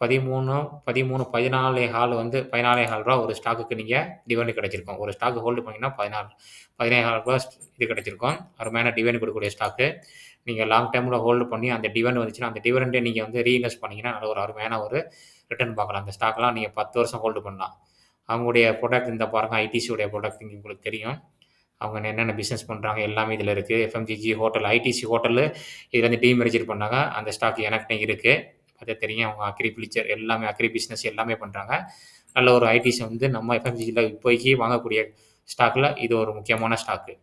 பதிமூணு பதிமூணு பதினாலே ஹால் வந்து பதினாலே ஹால் ரூபா ஒரு ஸ்டாக்குக்கு நீங்கள் டிவெண்ட் கிடைச்சிருக்கும். ஒரு ஸ்டாக்கு ஹோல்டு பண்ணிங்கன்னா பதினாலு பதினேழு ரூபா இது கிடைச்சிருக்கும். அருமையான டிவெண்ட் கொடுக்கக்கூடிய ஸ்டாக்கு நீங்கள் லாங் டைமில் ஹோல்டு பண்ணி அந்த டிவெண்ட் வந்துச்சுன்னா அந்த டிவெண்டே நீங்கள் வந்து ரீஇன்வெஸ்ட் பண்ணிங்கன்னா நல்ல ஒரு அருமையான ஒரு ரிட்டர்ன் பார்க்கலாம். அந்த ஸ்டாக்லாம் நீங்கள் பத்து வருஷம் ஹோல்டு பண்ணலாம். அவங்களுடைய ப்ராடக்ட் இந்த பாருங்கள் ஐடிசியோடைய ப்ராடக்ட் உங்களுக்கு தெரியும். அவங்க என்னென்ன பிஸ்னஸ் பண்ணுறாங்க எல்லாமே இதில் இருக்குது எஃப்எம்ஜிஜி ஹோட்டல் ஐடிசி ஹோட்டலு இதில் வந்து டீமெரிஜர் பண்ணாங்க. அந்த ஸ்டாக் எனக்கிட்ட இருக்குது அது தெரியும் அவங்க அக்ரி பிளிச்சர் எல்லாமே அக்ரி பிஸ்னஸ் எல்லாமே பண்ணுறாங்க நல்ல ஒரு ஐடிசி வந்து நம்ம எஃப்எம்ஜியில் இப்போதைக்கு வாங்கக்கூடிய ஸ்டாக்கில் இது ஒரு முக்கியமான ஸ்டாக்கு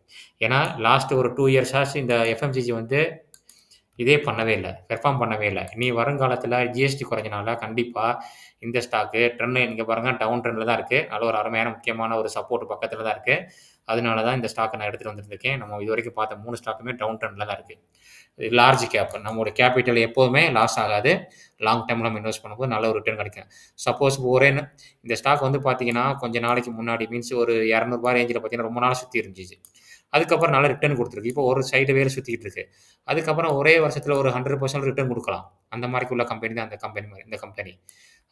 ஏன்னா லாஸ்ட் ஒரு டூ இயர்ஸாச்சு இந்த எஃப்எம்சிஜி வந்து இதே பண்ணவே இல்லை பெர்ஃபார்ம் பண்ணவே இல்லை. இனி வருங்காலத்தில் ஜிஎஸ்டி குறைஞ்சனால கண்டிப்பாக இந்த ஸ்டாக்கு ட்ரெண்ட் இங்கே பாருங்கள் டவுன் ட்ரெண்டில் தான் இருக்குது நல்ல ஒரு அருமையான முக்கியமான ஒரு சப்போர்ட் பக்கத்தில் தான் இருக்குது அதனால தான் இந்த ஸ்டாக்கை நான் எடுத்துகிட்டு வந்துருக்கேன் நம்ம இது வரைக்கும் பார்த்த மூணு ஸ்டாக்குமே டவுன் ட்ரெண்டில் தான் இருக்குது லார்ஜ் கேப் நம்மளோட கேபிட்டல் எப்போதுமே லாஸ் ஆகாது. லாங் டைமில் நம்ம இன்வெஸ்ட் பண்ணும்போது நல்ல ஒரு ரிட்டர்ன் கிடைக்கும். சப்போஸ் ஒரே இந்த ஸ்டாக் வந்து பார்த்தீங்கன்னா கொஞ்சம் நாளைக்கு முன்னாடி மீன்ஸ் ஒரு இரநூறுபா ரேஞ்சில் பார்த்தீங்கன்னா ரொம்ப நாள் சுற்றி இருந்துச்சு. அதுக்கப்புறம் நல்லா ரிட்டர்ன் கொடுத்துருக்கு. இப்போ ஒரு சைடு வேறு சுற்றிக்கிட்டு இருக்கு. அதுக்கப்புறம் ஒரே வருஷத்தில் ஒரு ஹண்ட்ரட் பர்சன்ட் ரிட்டர்ன் கொடுக்கலாம். அந்த மாதிரி உள்ள கம்பெனி தான் அந்த கம்பெனி மாதிரி இந்த கம்பெனி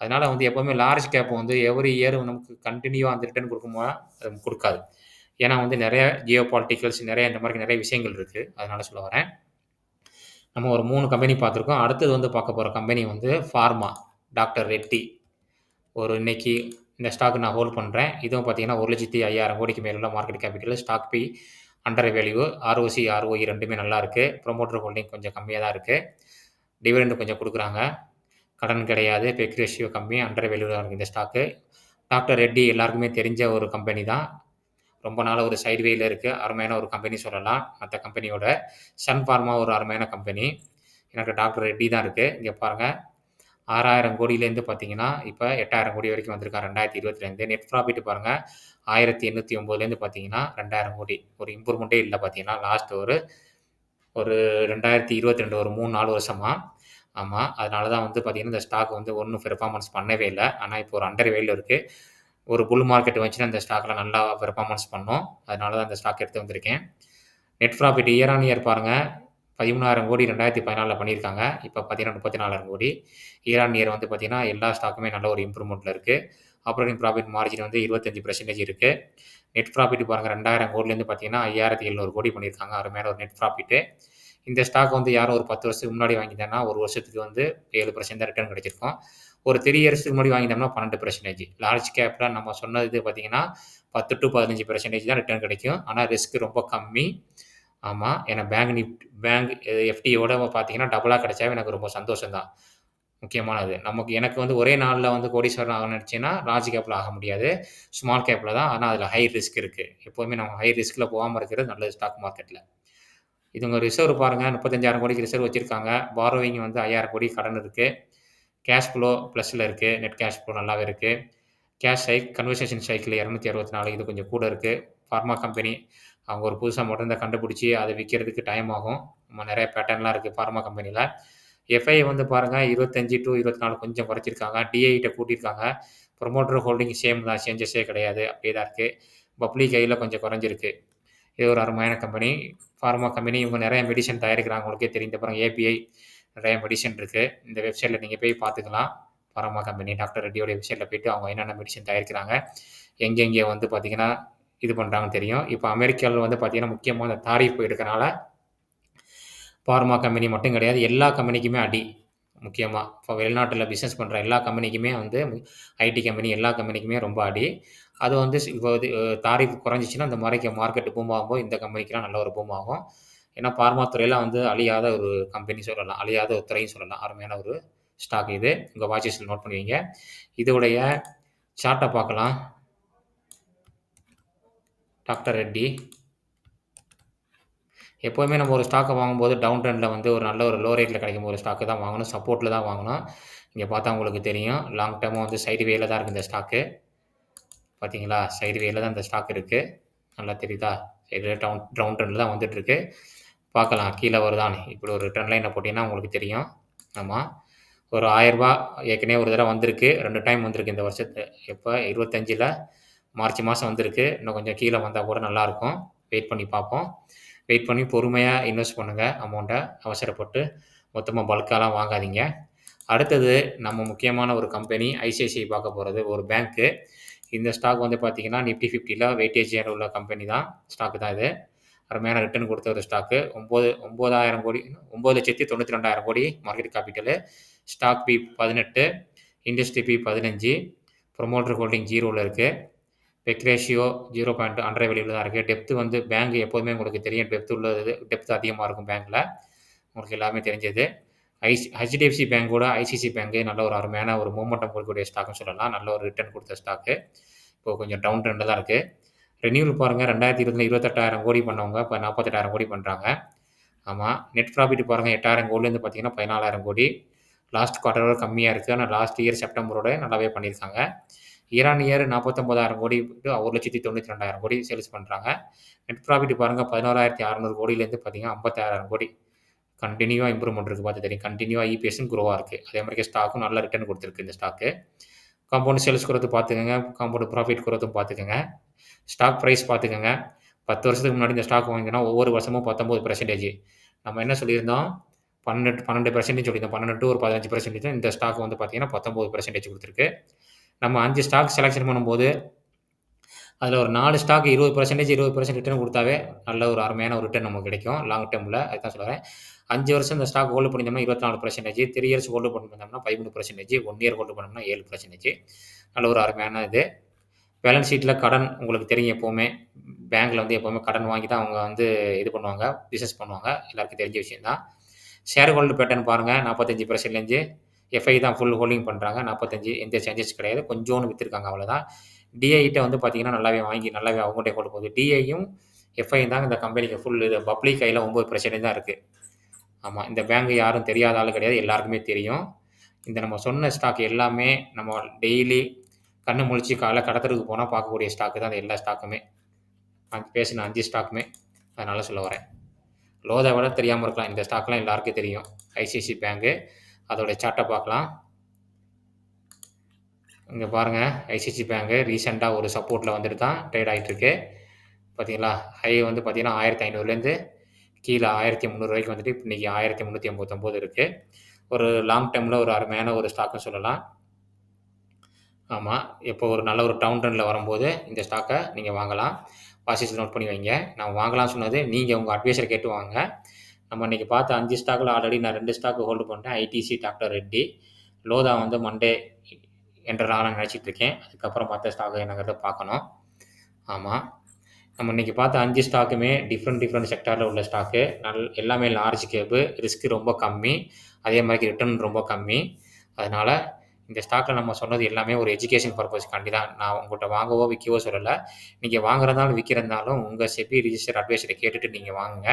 அதனால் வந்து எப்போவுமே லார்ஜ் கேப் வந்து எவ்ரி இயர் நமக்கு கண்டினியூவாக அந்த ரிட்டர்ன் கொடுக்குமா அது கொடுக்காது. ஏன்னா வந்து நிறைய ஜியோ பாலிட்டிக்கல்ஸ் நிறைய இந்த மாதிரி நிறைய விஷயங்கள் இருக்குது அதனால சொல்ல வரேன். நம்ம ஒரு மூணு கம்பெனி பார்த்துருக்கோம். அடுத்தது வந்து பார்க்க போகிற கம்பெனி வந்து ஃபார்மா டாக்டர் ரெட்டி. ஒரு இன்னைக்கு இந்த ஸ்டாக் நான் ஹோல்ட் பண்ணுறேன் இதுவும் பார்த்தீங்கன்னா ஒரு லட்சத்தி ஐயாயிரம் கோடிக்கு மேலே உள்ள market capital stock P under value ROC ROE ரெண்டுமே நல்லா இருக்குது ப்ரொமோட்டர் ஹோல்டிங் கொஞ்சம் கம்மியாக தான் இருக்குது டிவிடெண்ட் கொஞ்சம் கொடுக்குறாங்க. கடன் கிடையாது. பெக் ரேஷியோ கம்மி. அண்டர் வேல்யூ தான் இருக்குது இந்த ஸ்டாக்கு டாக்டர் ரெட்டி எல்லாருக்குமே தெரிஞ்ச ஒரு கம்பெனி தான். ரொம்ப நாள் ஒரு சைட்வேயில் இருக்குது அருமையான ஒரு கம்பெனி சொல்லலாம். மற்ற கம்பெனியோட சன் ஃபார்மா ஒரு அருமையான கம்பெனி எனக்கு டாக்டர் ரெட்டி தான் இருக்குது இங்கே பாருங்கள் ஆறாயிரம் கோடியிலேருந்து பார்த்தீங்கன்னா இப்போ எட்டாயிரம் கோடி வரைக்கும் வந்திருக்காங்க. ரெண்டாயிரத்தி இருபத்திலேருந்து நெட் ப்ராஃபிட் பாருங்கள் ஆயிரத்தி எண்ணூற்றி ஒம்போதுலேருந்து பார்த்தீங்கன்னா ரெண்டாயிரம் கோடி. ஒரு இம்ப்ரூவ்மெண்ட்டே இல்லை பார்த்தீங்கன்னா லாஸ்ட் ஒரு ஒரு ரெண்டாயிரத்தி இருபத்தி ரெண்டு ஒரு மூணு நாலு வருஷமாக ஆமாம் அதனால தான் வந்து பார்த்தீங்கன்னா இந்த ஸ்டாக் வந்து ஒன்றும் பெர்ஃபார்மன்ஸ் பண்ணவே இல்லை. ஆனால் இப்போ ஒரு அண்டர் வேலில் இருக்குது ஒரு புல் மார்க்கெட் வந்துச்சுன்னா அந்த ஸ்டாக்கில் நல்லா பெர்ஃபார்மன்ஸ் பண்ணோம். அதனால தான் அந்த ஸ்டாக் எடுத்து வந்திருக்கேன். Net profit year on year பாருங்கள் பதிமூணாயிரம் கோடி ரெண்டாயிரத்தி பதினாலில் பண்ணியிருக்காங்க. இப்போ பார்த்தீங்கன்னா முப்பத்தி நாலாயிரம் கோடி. இயர் ஆன் இயர் வந்து பார்த்தீங்கன்னா எல்லா ஸ்டாக்குமே நல்ல ஒரு இம்ப்ரூவ்மெண்ட்டில் இருக்குது ஆப்ரேட்டிங் ப்ராஃபிட் மார்ஜின் வந்து இருபத்தஞ்சி பர்சன்டேஜ் இருக்குது நெட் ப்ராஃபிட் பாருங்கள் ரெண்டாயிரம் கோடிலேருந்து பார்த்தீங்கன்னா ஐயாயிரத்தி எழுநூறு கோடி பண்ணியிருக்காங்க. அருமையான ஒரு நெட் ப்ராஃபிட்டு இந்த ஸ்டாக் வந்து யாரும் ஒரு பத்து வருஷத்துக்கு முன்னாடி வாங்கிட்டேன்னா ஒரு வருஷத்துக்கு வந்து ஏழு பர்சன்ட் தான் ரிட்டர்ன் கிடைச்சிருக்கும். ஒரு த்ரீ இயர்ஸ்க்கு முன்னாடி வாங்கிட்டோம்னா பன்னெண்டு பர்சன்டேஜ் லார்ஜ் கேப்பில் நம்ம சொன்னது பார்த்தீங்கன்னா பத்து டு பதினஞ்சு பர்சன்டேஜ் தான் ரிட்டர்ன் கிடைக்கும். ஆனால் ரிஸ்க் ரொம்ப கம்மி. ஆமாம் ஏன்னா பேங்க் நிஃப்ட் பேங்க் எஃப்டியோட பார்த்தீங்கன்னா டபுளாக கிடைச்சாவே எனக்கு ரொம்ப சந்தோஷம் தான் முக்கியமானது. நமக்கு எனக்கு வந்து ஒரே நாளில் வந்து கோடீஸ்வரன் ஆகணும் நினச்சின்னா லார்ஜ் கேப்பில் ஆக முடியாது. ஸ்மால் கேப்பில் தான் ஆனால் அதில் ஹை ரிஸ்க் இருக்குது எப்போவுமே நம்ம ஹை ரிஸ்கில் போகாமல் இருக்கிறது நல்லது ஸ்டாக் மார்க்கெட்டில் இதுங்க ரிசர்வ் பாருங்கள் முப்பத்தஞ்சாயிரம் கோடிக்கு ரிசர்வ் வச்சுருக்காங்க. பாரோவிங் வந்து ஐயாயிரம் கோடி கடன் இருக்குது கேஷ் ஃப்ளோ ப்ளஸில் இருக்குது நெட் கேஷ் ஃப்ளோ நல்லாவே இருக்குது கேஷ் சைக் கன்வர்சேஷன் சைக்கிள் இரநூத்தி அறுபத்தி நாலு இது கொஞ்சம் கூட இருக்குது ஃபார்மா கம்பெனி அவங்க ஒரு புதுசாக மட்டும் தான் கண்டுபிடிச்சி அதை விற்கிறதுக்கு டைம் ஆகும். நம்ம நிறைய பேட்டர்ன்லாம் இருக்குது ஃபார்மா கம்பெனியில் எஃப்ஐ வந்து பாருங்கள் இருபத்தஞ்சி டு இருபத்தி நாலு கொஞ்சம் குறைச்சிருக்காங்க. டிஐகிட்ட கூட்டியிருக்காங்க. ப்ரொமோட்டர் ஹோல்டிங் சேம் தான் சேஞ்சஸே கிடையாது. அப்படியே தான் இருக்குது பப்ளிக் கையில் கொஞ்சம் குறைஞ்சிருக்கு. இது ஒரு அருமையான கம்பெனி ஃபார்மா கம்பெனி இவங்க நிறைய மெடிசன் தயாரிக்கிறாங்க. உங்களுக்கே தெரிந்த பாருங்க ஏபிஐ நிறைய மெடிசன் இருக்குது இந்த வெப்சைட்டில் நீங்கள் போய் பார்த்துக்கலாம். பரமா கம்பெனி டாக்டர் ரெட்டியோடைய வெப்சைட்டில் போயிட்டு அவங்க என்னென்ன மெடிசன் தயாரிக்கிறாங்க எங்கெங்கே வந்து பார்த்திங்கன்னா இது பண்ணுறாங்கன்னு தெரியும். இப்போ அமெரிக்காவில் வந்து பார்த்திங்கன்னா முக்கியமாக அந்த தாரிஃப் போயிருக்கனால ஃபார்மா கம்பெனி மட்டும் கிடையாது. எல்லா கம்பெனிக்குமே அடி முக்கியமாக இப்போ வெளிநாட்டில் பிஸ்னஸ் பண்ணுற எல்லா கம்பெனிக்குமே வந்து ஐடி கம்பெனி எல்லா கம்பெனிக்குமே ரொம்ப அடி. அது வந்து இப்போ இது தாரிஃப் குறைஞ்சிச்சின்னா அந்த மாதிரிக்கு மார்க்கெட் பூம் இந்த கம்பெனிக்கெலாம் நல்ல ஒரு பூமாகும் ஏன்னா பார்மா துறையில் வந்து அழியாத ஒரு கம்பெனி சொல்லலாம் அழியாத ஒரு துறையும் சொல்லலாம். அருமையான ஒரு ஸ்டாக் இது. உங்கள் வாட்சஸில் நோட் பண்ணுவீங்க. இதோடைய சார்ட்டை பார்க்கலாம். டாக்டர் ரெட்டி. எப்போவுமே நம்ம ஒரு ஸ்டாக்கை வாங்கும்போது டவுன் ட்ரெண்டில் வந்து ஒரு நல்ல ஒரு லோ ரேட்டில் கிடைக்கும் ஒரு ஸ்டாக்கு தான் வாங்கணும் சப்போர்ட்டில் தான் வாங்கணும். இங்கே பார்த்தா உங்களுக்கு தெரியும். லாங் டேர்மாக வந்து சைடு வேல தான் இருக்குது இந்த ஸ்டாக்கு பார்த்தீங்களா? சைடு வேல தான் இந்த ஸ்டாக் இருக்குது நல்லா தெரியுதா? சைடு டவுன் டவுன் ட்ரெண்டில் தான் வந்துட்டுருக்கு பார்க்கலாம். கீழே வருதான்னு. இப்படி ஒரு ரிட்டர்ன் லைனை போட்டிங்கன்னா உங்களுக்கு தெரியும். ஆமாம் ஒரு ஆயரூபா ஏற்கனவே ஒரு தடவை வந்திருக்கு. ரெண்டு டைம் வந்திருக்கு இந்த வருஷத்து. எப்போ? இருபத்தஞ்சில் மார்ச் மாதம் வந்திருக்கு. இன்னும் கொஞ்சம் கீழே வந்தால் கூட நல்லாயிருக்கும் வெயிட் பண்ணி பார்ப்போம். வெயிட் பண்ணி பொறுமையாக இன்வெஸ்ட் பண்ணுங்கள் அமௌண்ட்டை அவசரப்பட்டு மொத்தமாக பல்காலாம் வாங்காதீங்க. அடுத்தது நம்ம முக்கியமான ஒரு கம்பெனி ஐசிஐசிஐ பார்க்க போகிறது ஒரு பேங்க்கு இந்த ஸ்டாக் வந்து பார்த்தீங்கன்னா நிஃப்டி ஃபிஃப்டியில் வெயிட்டேஜ் உள்ள கம்பெனி தான். ஸ்டாக்கு தான் இது. அருமையான ரிட்டர்ன் கொடுத்த ஒரு ஸ்டாக்கு ஒம்பது ஒம்பதாயிரம் கோடி ஒம்பது லட்சத்தி தொண்ணூற்றி ரெண்டாயிரம் crore market capital stock P பதினெட்டு இண்டஸ்ட்ரி பி பதினஞ்சு ப்ரொமோட்டர் ஹோல்டிங் ஜீரோவில் இருக்குது பெக் ரேஷியோ ஜீரோ பாயிண்ட் அண்டரை வெளியில் தான் இருக்குது டெப்த்து வந்து பேங்க் எப்போதுமே உங்களுக்கு தெரியும். டெப்த் உள்ளது டெப்த் அதிகமாக இருக்கும் பேங்க்கில் உங்களுக்கு எல்லாமே தெரிஞ்சது. ஐசி ஹெச்டிஎஃப்சி பேங்கோட ஐசிசி பேங்க்கு நல்ல ஒரு அருமையான ஒரு மூமெண்டம் கொடுக்கக்கூடிய ஸ்டாக்னு சொல்லலாம். நல்ல ஒரு ரிட்டர்ன் கொடுத்த ஸ்டாக்கு இப்போ கொஞ்சம் டவுன் ட்ரெண்டில் தான் இருக்குது ரெனியூல் பாருங்கள் ரெண்டாயிரத்தி இருபதுல இருபத்தெட்டாயிரம் கோடி பண்ணவங்க இப்போ நாற்பத்தெட்டாயிரம் கோடி பண்ணுறாங்க ஆமாம் நெட் ப்ராஃபிட் பாருங்கள் எட்டாயிரம் கோடிலேருந்து பார்த்தீங்கன்னா பதினாலாயிரம் கோடி. லாஸ்ட் குவார்ட்டரோட கம்மியாக இருக்குது ஆனால் லாஸ்ட் இயர் செப்டம்பரோட நல்லாவே பண்ணியிருக்காங்க ஈரான் இயர் நாற்பத்தொம்பதாயிரம் கோடி ஒரு லட்சத்தி தொண்ணூற்றி ரெண்டாயிரம் கோடி சேல்ஸ் பண்ணுறாங்க நெட் ப்ராஃபிட் பாருங்கள் பதினோராயிரத்தி அறநூறு கோடியிலேருந்து பார்த்தீங்கன்னா ஐம்பத்தாயிரம் கோடி. கண்டினியூவாக இம்ப்ரூவ்மெண்ட் இருக்குது பார்த்து தெரியும். கண்டினியூவாக இபிஎஸும் குரோவாக இருக்குது அதே மாதிரி ஸ்டாக்கும் நல்ல ரிட்டர்ன் கொடுத்துருக்கு இந்த ஸ்டாக்கு காம்பவுண்ட் சேல்ஸ் குறத்து பார்த்துக்கோங்க காம்பவுண்ட் ப்ராஃபிட் குறத்தும் பார்த்துக்கோங்க ஸ்டாக் ப்ரைஸ் பார்த்துக்கோங்க. பத்து வருஷத்துக்கு முன்னாடி இந்த ஸ்டாக் வாங்கினா ஒவ்வொரு வருஷமும் பத்தொம்போது பர்சன்டேஜ் நம்ம என்ன சொல்லியிருந்தோம்? பன்னெண்டு பன்னெண்டு பர்சன்டேஜ் சொல்லியிருந்தோம். பன்னெண்டு ஒரு பதினஞ்சு பர்சன்டேஜ் இந்த ஸ்டாக் வந்து பார்த்தீங்கன்னா பத்தொம்போது பர்சன்டேஜ் கொடுத்துருக்கு. நம்ம அஞ்சு ஸ்டாக் செலெக்ஷன் பண்ணும்போது அதில் ஒரு நாலு ஸ்டாக் இருபது பர்சன்டேஜ் இருபது பர்சன்ட் ரிட்டர்ன் கொடுத்தாவே நல்ல ஒரு அருமையான ஒரு ரிட்டர்ன் நமக்கு கிடைக்கும். லாங் டேர்மில் அதுதான் சொல்கிறேன் அஞ்சு வருஷம் இந்த ஸ்டாக் ஹோல்டு பண்ணியிருந்தோம்னா இருபத்தி நாலு பர்சன்டேஜ் த்ரீ இயர்ஸ் ஹோல்டு பண்ணியிருந்தோம்னா பதிமூணு பர்சன்டேஜ் ஒன் இயர் ஹோல்டு பண்ணோம்னா ஏழு பர்சன்டேஜ் நல்ல ஒரு அருமையான இது. பேலன்ஸ் ஷீட்டில் கடன் உங்களுக்கு தெரியும் எப்போவுமே. பேங்க்கில் வந்து எப்போவுமே கடன் வாங்கி தான் அவங்க வந்து இது பண்ணுவாங்க பிஸ்னஸ் பண்ணுவாங்க. எல்லாருக்கும் தெரிஞ்ச விஷயம் தான். ஷேர் ஹோல்டு பேட்டர்ன் பாருங்கள் நாற்பத்தஞ்சு பர்சன்ட்லேருந்து எஃப்ஐ தான் ஃபுல் ஹோல்டிங் பண்ணுறாங்க நாற்பத்தஞ்சு எந்த சேஞ்சஸ் கிடையாது. கொஞ்சோன்னு விற்றுருக்காங்க அவ்வளோதான் டிஐகிட்ட வந்து பார்த்தீங்கன்னா நல்லாவே வாங்கி நல்லாவே அவங்கள்ட்டே கொண்டு போகுது. டிஐயும் எஃப்ஐயும் தான் இந்த கம்பெனிக்கு ஃபுல் இது. பப்ளிக் கையில் ஒம்பது பர்சன்டேஜ் தான் இருக்குது ஆமாம் இந்த பேங்க் யாரும் தெரியாத ஆள் கிடையாது. எல்லாருக்குமே தெரியும். இந்த நம்ம சொன்ன ஸ்டாக் எல்லாமே நம்ம டெய்லி கண்ணை முழிச்சு காலைல கடத்துறதுக்கு போனால் பார்க்கக்கூடிய ஸ்டாக்கு தான். அது எல்லா ஸ்டாக்குமே பேசின அஞ்சு ஸ்டாக்குமே அதனால் சொல்ல வரேன். லோதை விட தெரியாமல் இருக்கலாம். இந்த ஸ்டாக்லாம் எல்லாருக்கும் தெரியும். ஐசிஐசி பேங்க்கு அதோடைய சார்ட்டை பார்க்கலாம். இங்கே பாருங்கள் ஐசிசி பேங்க்கு ரீசெண்டாக ஒரு சப்போர்ட்டில் வந்துட்டு தான் ட்ரேட் ஆகிட்டுருக்கு பார்த்தீங்களா ஹை வந்து பார்த்தீங்கன்னா ஆயிரத்தி ஐநூறுலேருந்து கீழே ஆயிரத்தி முந்நூறுரூவாய்க்கு வந்துட்டு இன்றைக்கி ஆயிரத்தி முந்நூற்றி ஐம்பத்தொம்போது இருக்குது ஒரு லாங் டைமில் ஒரு அருமையான ஒரு ஸ்டாக்குன்னு சொல்லலாம். ஆமாம் இப்போ ஒரு நல்ல ஒரு டவுன் ட்ரெண்டில் வரும்போது இந்த ஸ்டாக்கை நீங்கள் வாங்கலாம். பாசிஸ் நோட் பண்ணி வைங்க. நான் வாங்கலாம்னு சொன்னது நீங்கள் உங்கள் அட்வைஸரை கேட்டு வாங்க. நம்ம இன்றைக்கி பார்த்த அஞ்சு ஸ்டாக்கில் ஆல்ரெடி நான் ரெண்டு ஸ்டாக்கு ஹோல்டு பண்ணிட்டேன். ஐடிசி டாக்டர் ரெட்டி லோதா வந்து மண்டே என்ற நான் நினச்சிட்டு இருக்கேன். அதுக்கப்புறம் மற்ற ஸ்டாக் என்னங்கிறத பார்க்கணும். ஆமாம் நம்ம இன்றைக்கி பார்த்த அஞ்சு ஸ்டாக்குமே டிஃப்ரெண்ட் டிஃப்ரெண்ட் செக்டாரில் உள்ள ஸ்டாக்கு நல் எல்லாமே லார்ஜ் கேப்பு ரிஸ்க் ரொம்ப கம்மி. அதே மாதிரி ரிட்டர்ன் ரொம்ப கம்மி. அதனால் இந்த ஸ்டாக்கில் நம்ம சொன்னது எல்லாமே ஒரு எஜுகேஷன் பர்பஸ்க்காண்டி தான் நான் உங்கள்கிட்ட வாங்கவோ விற்கவோ சொல்லலை. நீங்கள் வாங்குறதாலும் விற்கிறதாலும் உங்கள் செபி ரிஜிஸ்டர் அட்வைஸரை கேட்டுட்டு நீங்கள் வாங்குங்க.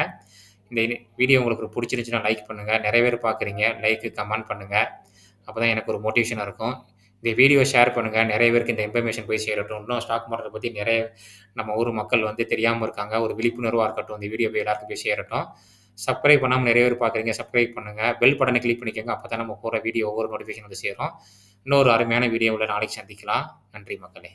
இந்த வீடியோ உங்களுக்கு பிடிச்சிருந்துச்சுன்னா லைக் பண்ணுங்கள் நிறைய பேர் பார்க்குறீங்க லைக்கு கமெண்ட் பண்ணுங்கள் அப்போ தான் எனக்கு ஒரு மோட்டிவேஷனாக இருக்கும். இந்த வீடியோ ஷேர் பண்ணுங்கள் நிறைய பேருக்கு இந்த இன்ஃபர்மேஷன் போய் சேரட்டும். இன்னும் ஸ்டாக் மார்க்கெட்டை பற்றி நிறைய நம்ம ஊர் மக்கள் வந்து தெரியாமல் இருக்காங்க. ஒரு விழிப்புணர்வாக இருக்கட்டும். இந்த வீடியோ போய் எல்லாருக்கும் போய் சேரட்டும். சப்ஸ்கிரைப் பண்ணாமல் நிறைய பேர் பார்க்குறீங்க சப்ஸ்கிரைப் பண்ணுங்கள் பெல் பட்டனை கிளிக் பண்ணிக்கோங்க. அப்போ தான் நம்ம போகிற வீடியோ ஒவ்வொரு நோட்டிஃபிகேஷன் வந்து சேரும். இன்னொரு அருமையான வீடியோவில் நாளைக்கு சந்திக்கலாம். நன்றி மக்களே.